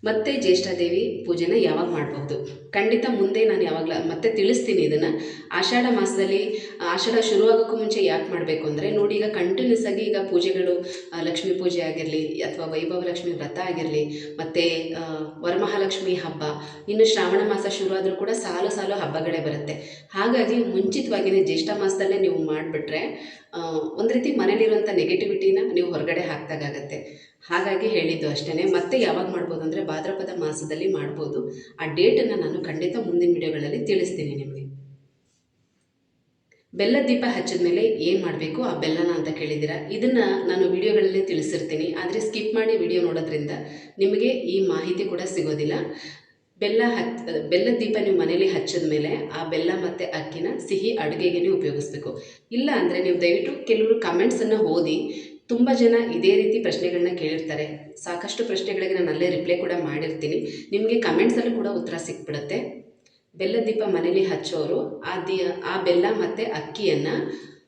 ಮತ್ತೆ ಜ್ಯೇಷ್ಠಾದೇವಿ ಪೂಜೆನ ಯಾವಾಗ ಮಾಡಬಹುದು? ಖಂಡಿತ ಮುಂದೆ ನಾನು ಯಾವಾಗಲೂ ಮತ್ತೆ ತಿಳಿಸ್ತೀನಿ ಇದನ್ನು. ಆಷಾಢ ಮಾಸದಲ್ಲಿ ಆಷಾಢ ಶುರುವಾಗೋಕ್ಕೂ ಮುಂಚೆ ಯಾಕೆ ಮಾಡಬೇಕು ಅಂದರೆ ನೋಡಿ, ಈಗ ಕಂಟಿನ್ಯೂಸ್ ಆಗಿ ಈಗ ಪೂಜೆಗಳು ಲಕ್ಷ್ಮಿ ಪೂಜೆ ಆಗಿರಲಿ ಅಥವಾ ವೈಭವ ಲಕ್ಷ್ಮಿ ವ್ರತ ಆಗಿರಲಿ, ಮತ್ತು ವರಮಹಾಲಕ್ಷ್ಮಿ ಹಬ್ಬ, ಇನ್ನು ಶ್ರಾವಣ ಮಾಸ ಶುರು ಆದರೂ ಕೂಡ ಸಾಲು ಸಾಲು ಹಬ್ಬಗಳೇ ಬರುತ್ತೆ. ಹಾಗಾಗಿ ಮುಂಚಿತವಾಗಿಯೇ ಜ್ಯೇಷ್ಠ ಮಾಸದಲ್ಲೇ ನೀವು ಮಾಡಿಬಿಟ್ರೆ ಒಂದು ರೀತಿ ಮನೇಲಿರುವಂಥ ನೆಗೆಟಿವಿಟಿನ ನೀವು ಹೊರಗಡೆ ಹಾಕ್ದಾಗತ್ತೆ ಹಾಗಾಗಿ ಹೇಳಿದ್ದು ಅಷ್ಟೇ ಮತ್ತೆ ಯಾವಾಗ ಮಾಡ್ಬೋದು ಅಂದರೆ ಭಾದ್ರಪದ ಮಾಸದಲ್ಲಿ ಮಾಡ್ಬೋದು. ಆ ಡೇಟನ್ನು ನಾನು ಖಂಡಿತ ಮುಂದಿನ ವಿಡಿಯೋಗಳಲ್ಲಿ ತಿಳಿಸ್ತೀನಿ ನಿಮಗೆ. ಬೆಲ್ಲ ದೀಪ ಹಚ್ಚಿದ ಮೇಲೆ ಏನು ಮಾಡಬೇಕು ಆ ಬೆಲ್ಲನ ಅಂತ ಕೇಳಿದ್ದೀರಾ? ಇದನ್ನು ನಾನು ವಿಡಿಯೋಗಳಲ್ಲಿ ತಿಳಿಸಿರ್ತೀನಿ. ಆದರೆ ಸ್ಕಿಪ್ ಮಾಡಿ ವಿಡಿಯೋ ನೋಡೋದ್ರಿಂದ ನಿಮಗೆ ಈ ಮಾಹಿತಿ ಕೂಡ ಸಿಗೋದಿಲ್ಲ. ಬೆಲ್ಲ ಹಚ್ ಬೆಲ್ಲದ ದೀಪ ನೀವು ಮನೇಲಿ ಹಚ್ಚಿದ ಮೇಲೆ ಆ ಬೆಲ್ಲ ಮತ್ತು ಅಕ್ಕಿನ ಸಿಹಿ ಅಡುಗೆಗೆ ಉಪಯೋಗಿಸ್ಬೇಕು. ಇಲ್ಲ ಅಂದರೆ ನೀವು ದಯವಿಟ್ಟು ಕೆಲವರು ಕಮೆಂಟ್ಸನ್ನು ಓದಿ ತುಂಬ ಜನ ಇದೇ ರೀತಿ ಪ್ರಶ್ನೆಗಳನ್ನ ಕೇಳಿರ್ತಾರೆ. ಸಾಕಷ್ಟು ಪ್ರಶ್ನೆಗಳಿಗೆ ನಾನು ಅಲ್ಲೇ ರಿಪ್ಲೈ ಕೂಡ ಮಾಡಿರ್ತೀನಿ. ನಿಮಗೆ ಕಮೆಂಟ್ಸಲ್ಲೂ ಕೂಡ ಉತ್ತರ ಸಿಕ್ಬಿಡುತ್ತೆ. ಬೆಲ್ಲದ ದೀಪ ಮನೇಲಿ ಹಚ್ಚೋರು, ಆ ದಿ, ಆ ಬೆಲ್ಲ ಮತ್ತು ಅಕ್ಕಿಯನ್ನು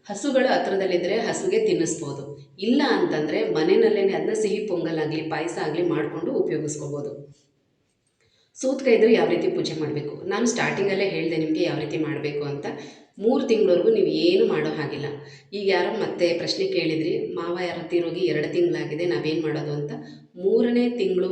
ಹಸುಗಳ ಹತ್ರದಲ್ಲಿದ್ದರೆ ಹಸುಗೆ ತಿನ್ನಿಸ್ಬೋದು. ಇಲ್ಲ ಅಂತಂದರೆ ಮನೆಯಲ್ಲೇ ಅದನ್ನ ಸಿಹಿ ಪೊಂಗಲ್ ಆಗಲಿ, ಪಾಯಸ ಆಗಲಿ ಮಾಡಿಕೊಂಡು ಉಪಯೋಗಿಸ್ಕೋಬೋದು. ಸೂತ್ಕ ಇದ್ದರೆ ಯಾವ ರೀತಿ ಪೂಜೆ ಮಾಡಬೇಕು? ನಾನು ಸ್ಟಾರ್ಟಿಂಗಲ್ಲೇ ಹೇಳಿದೆ ನಿಮಗೆ ಯಾವ ರೀತಿ ಮಾಡಬೇಕು ಅಂತ. ಮೂರು ತಿಂಗಳವರೆಗೂ ನೀವು ಏನು ಮಾಡೋ ಹಾಗಿಲ್ಲ. ಈಗ ಯಾರೋ ಮತ್ತೆ ಪ್ರಶ್ನೆ ಕೇಳಿದ್ರಿ, ಮಾವ ಯಾರೋ ತಿರುಗಿ ಎರಡು ತಿಂಗಳಾಗಿದೆ, ನಾವೇನು ಮಾಡೋದು ಅಂತ. ಮೂರನೇ ತಿಂಗಳು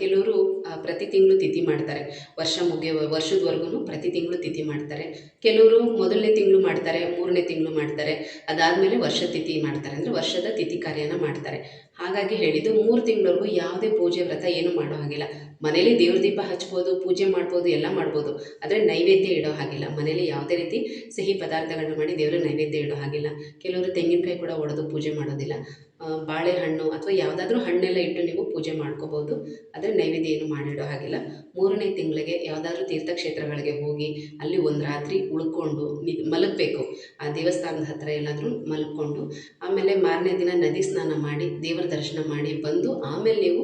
ಕೆಲವರು ಪ್ರತಿ ತಿಂಗಳು ತಿಥಿ ಮಾಡ್ತಾರೆ. ವರ್ಷ ಮುಗಿಯೋ ವರ್ಷದವರೆಗೂ ಪ್ರತಿ ತಿಂಗಳು ತಿಥಿ ಮಾಡ್ತಾರೆ. ಕೆಲವರು ಮೊದಲನೇ ತಿಂಗಳು ಮಾಡ್ತಾರೆ, ಮೂರನೇ ತಿಂಗಳು ಮಾಡ್ತಾರೆ. ಅದಾದಮೇಲೆ ವರ್ಷ ತಿಥಿ ಮಾಡ್ತಾರೆ. ಅಂದರೆ ವರ್ಷದ ತಿಥಿ ಕಾರ್ಯನ ಮಾಡ್ತಾರೆ. ಹಾಗಾಗಿ ಹೇಳಿದ್ದು ಮೂರು ತಿಂಗಳವರೆಗೂ ಯಾವುದೇ ಪೂಜೆ ವ್ರತ ಏನು ಮಾಡೋ ಹಾಗಿಲ್ಲ. ಮನೇಲಿ ದೇವ್ರ ದೀಪ ಹಚ್ಬೋದು, ಪೂಜೆ ಮಾಡ್ಬೋದು, ಎಲ್ಲ ಮಾಡ್ಬೋದು. ಆದರೆ ನೈವೇದ್ಯ ಇಡೋ ಹಾಗಿಲ್ಲ. ಮನೇಲಿ ಯಾವುದೇ ರೀತಿ ಸಿಹಿ ಪದಾರ್ಥಗಳನ್ನ ಮಾಡಿ ದೇವರ ನೈವೇದ್ಯ ಇಡೋ ಹಾಗಿಲ್ಲ. ಕೆಲವರು ತೆಂಗಿನಕಾಯಿ ಕೂಡ ಒಡೆದು ಪೂಜೆ ಮಾಡೋದಿಲ್ಲ. ಬಾಳೆಹಣ್ಣು ಅಥವಾ ಯಾವುದಾದ್ರೂ ಹಣ್ಣೆಲ್ಲ ಇಟ್ಟು ನೀವು ಪೂಜೆ ಮಾಡ್ಕೋಬೋದು. ಆದರೆ ನೈವೇದ್ಯ ಏನು ಮಾಡಿಡೋ ಹಾಗಿಲ್ಲ. ಮೂರನೇ ತಿಂಗಳಿಗೆ ಯಾವುದಾದ್ರೂ ತೀರ್ಥಕ್ಷೇತ್ರಗಳಿಗೆ ಹೋಗಿ ಅಲ್ಲಿ ಒಂದು ರಾತ್ರಿ ಉಳ್ಕೊಂಡು ಮಲಗಬೇಕು. ಆ ದೇವಸ್ಥಾನದ ಹತ್ರ ಎಲ್ಲಾದರೂ ಮಲ್ಕೊಂಡು ಆಮೇಲೆ ಮಾರನೇ ದಿನ ನದಿ ಸ್ನಾನ ಮಾಡಿ, ದೇವರ ದರ್ಶನ ಮಾಡಿ ಬಂದು ಆಮೇಲೆ ನೀವು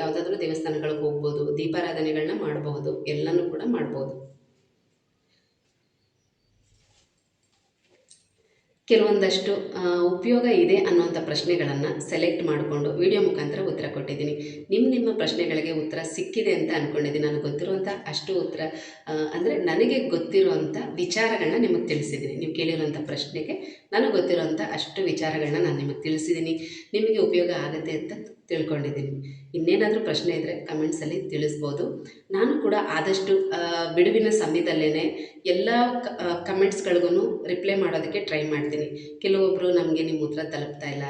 ಯಾವುದಾದ್ರೂ ದೇವಸ್ಥಾನಗಳಿಗೆ ಹೋಗ್ಬೋದು. ದೀಪಾರಾಧನೆಗಳನ್ನ ಮಾಡಬಹುದು. ಎಲ್ಲನೂ ಕೂಡ ಮಾಡ್ಬೋದು. ಕೆಲವೊಂದಷ್ಟು ಉಪಯೋಗ ಇದೆ ಅನ್ನುವಂಥ ಪ್ರಶ್ನೆಗಳನ್ನು ಸೆಲೆಕ್ಟ್ ಮಾಡಿಕೊಂಡು ವಿಡಿಯೋ ಮುಖಾಂತರ ಉತ್ತರ ಕೊಟ್ಟಿದ್ದೀನಿ. ನಿಮ್ಮ ನಿಮ್ಮ ಪ್ರಶ್ನೆಗಳಿಗೆ ಉತ್ತರ ಸಿಕ್ಕಿದೆ ಅಂತ ಅಂದ್ಕೊಂಡಿದ್ದೀನಿ ನನಗೆ ಗೊತ್ತಿರುವಂಥ ಅಷ್ಟು ಉತ್ತರ ಅಂದರೆ ನನಗೆ ಗೊತ್ತಿರುವಂಥ ವಿಚಾರಗಳನ್ನ ನಿಮಗೆ ತಿಳಿಸಿದ್ದೀನಿ. ನೀವು ಕೇಳಿರುವಂಥ ಪ್ರಶ್ನೆಗೆ ನನಗೆ ಗೊತ್ತಿರೋಂಥ ಅಷ್ಟು ವಿಚಾರಗಳನ್ನ ನಾನು ನಿಮಗೆ ತಿಳಿಸಿದ್ದೀನಿ ನಿಮಗೆ ಉಪಯೋಗ ಆಗುತ್ತೆ ಅಂತ ತಿಳ್ಕೊಂಡಿದ್ದೀನಿ ಇನ್ನೇನಾದರೂ ಪ್ರಶ್ನೆ ಇದ್ದರೆ ಕಮೆಂಟ್ಸಲ್ಲಿ ತಿಳಿಸ್ಬೋದು. ನಾನು ಕೂಡ ಆದಷ್ಟು ಬಿಡುವಿನ ಸಮಯದಲ್ಲೇ ಎಲ್ಲ ಕಮೆಂಟ್ಸ್ಗಳಿಗೂ ರಿಪ್ಲೈ ಮಾಡೋದಕ್ಕೆ ಟ್ರೈ ಮಾಡ್ತೀನಿ. ಕೆಲವೊಬ್ಬರು ನಮಗೆ ನಿಮ್ಮ ಉತ್ತರ ತಲುಪ್ತಾ ಇಲ್ಲ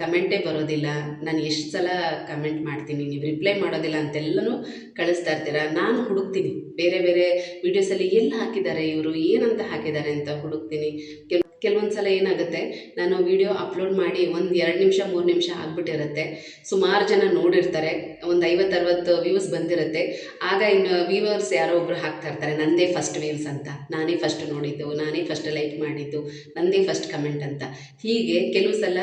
ಕಮೆಂಟೇ ಬರೋದಿಲ್ಲ, ನಾನು ಎಷ್ಟು ಸಲ ಕಮೆಂಟ್ ಮಾಡ್ತೀನಿ, ನೀವು ರಿಪ್ಲೈ ಮಾಡೋದಿಲ್ಲ ಅಂತೆಲ್ಲನೂ ಕಳಿಸ್ತಾ ಇರ್ತೀರ? ನಾನು ಹುಡುಕ್ತೀನಿ. ಬೇರೆ ಬೇರೆ ವಿಡಿಯೋಸಲ್ಲಿ ಎಲ್ಲಿ ಹಾಕಿದ್ದಾರೆ ಇವರು, ಏನಂತ ಹಾಕಿದ್ದಾರೆ ಅಂತ ಹುಡುಕ್ತೀನಿ. ಕೆಲ್ ಕೆಲವೊಂದು ಸಲ ಏನಾಗುತ್ತೆ, ನಾನು ವಿಡಿಯೋ ಅಪ್ಲೋಡ್ ಮಾಡಿ ಒಂದು ಎರಡು ನಿಮಿಷ, ಮೂರು ನಿಮಿಷ ಆಗಿಬಿಟ್ಟಿರುತ್ತೆ. ಸುಮಾರು ಜನ ನೋಡಿರ್ತಾರೆ, ಒಂದು ಐವತ್ತರವತ್ತು ವ್ಯೂಸ್ ಬಂದಿರುತ್ತೆ. ಆಗ ಇನ್ನು ವ್ಯೂವರ್ಸ್ ಯಾರೋ ಒಬ್ರು ಹಾಕ್ತಾ ಇರ್ತಾರೆ, ನಂದೇ ಫಸ್ಟ್ ವ್ಯೂಸ್ ಅಂತ. ನಾನೇ ಫಸ್ಟ್ ನೋಡಿದ್ದು, ನಾನೇ ಫಸ್ಟ್ ಲೈಕ್ ಮಾಡಿದ್ದು, ನಂದೇ ಫಸ್ಟ್ ಕಮೆಂಟ್ ಅಂತ. ಹೀಗೆ ಕೆಲವು ಸಲ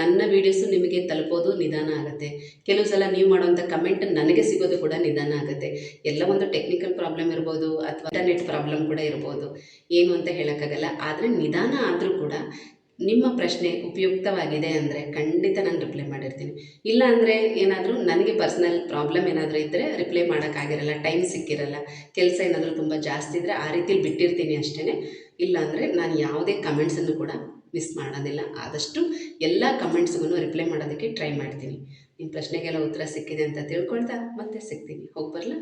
ನನ್ನ ವೀಡಿಯೋಸು ನಿಮಗೆ ತಲುಪೋದು ನಿಧಾನ ಆಗುತ್ತೆ. ಕೆಲವು ಸಲ ನೀವು ಮಾಡುವಂಥ ಕಮೆಂಟ್ ನನಗೆ ಸಿಗೋದು ಕೂಡ ನಿಧಾನ ಆಗುತ್ತೆ. ಎಲ್ಲ ಒಂದು ಟೆಕ್ನಿಕಲ್ ಪ್ರಾಬ್ಲಮ್ ಇರ್ಬೋದು, ಅಥವಾ ಇಂಟರ್ನೆಟ್ ಪ್ರಾಬ್ಲಮ್ ಕೂಡ ಇರ್ಬೋದು. ಏನು ಅಂತ ಹೇಳೋಕ್ಕಾಗಲ್ಲ. ಆದರೆ ನಿಧಾನ ಆದರೂ ಕೂಡ ನಿಮ್ಮ ಪ್ರಶ್ನೆ ಉಪಯುಕ್ತವಾಗಿದೆ ಅಂದರೆ ಖಂಡಿತ ನಾನು ರಿಪ್ಲೈ ಮಾಡಿರ್ತೀನಿ. ಇಲ್ಲ ಅಂದರೆ ಏನಾದರೂ ನನಗೆ ಪರ್ಸ್ನಲ್ ಪ್ರಾಬ್ಲಮ್ ಏನಾದರೂ ಇದ್ದರೆ ರಿಪ್ಲೈ ಮಾಡೋಕ್ಕಾಗಿರಲ್ಲ ಟೈಮ್ ಸಿಕ್ಕಿರಲ್ಲ, ಕೆಲಸ ಏನಾದರೂ ತುಂಬ ಜಾಸ್ತಿ ಇದ್ದರೆ ಆ ರೀತಿಲಿ ಬಿಟ್ಟಿರ್ತೀನಿ ಅಷ್ಟೇ ಇಲ್ಲ ಅಂದರೆ ನಾನು ಯಾವುದೇ ಕಮೆಂಟ್ಸನ್ನು ಕೂಡ ಮಿಸ್ ಮಾಡೋದಿಲ್ಲ. ಆದಷ್ಟು ಎಲ್ಲ ಕಮೆಂಟ್ಸ್ಗೂ ರಿಪ್ಲೈ ಮಾಡೋದಕ್ಕೆ ಟ್ರೈ ಮಾಡ್ತೀನಿ. ನಿಮ್ಮ ಪ್ರಶ್ನೆಗೆಲ್ಲ ಉತ್ತರ ಸಿಕ್ಕಿದೆ ಅಂತ ತಿಳ್ಕೊಳ್ತಾ ಮತ್ತೆ ಸಿಗ್ತೀನಿ. ಹೋಗಿ ಬರಲಾ?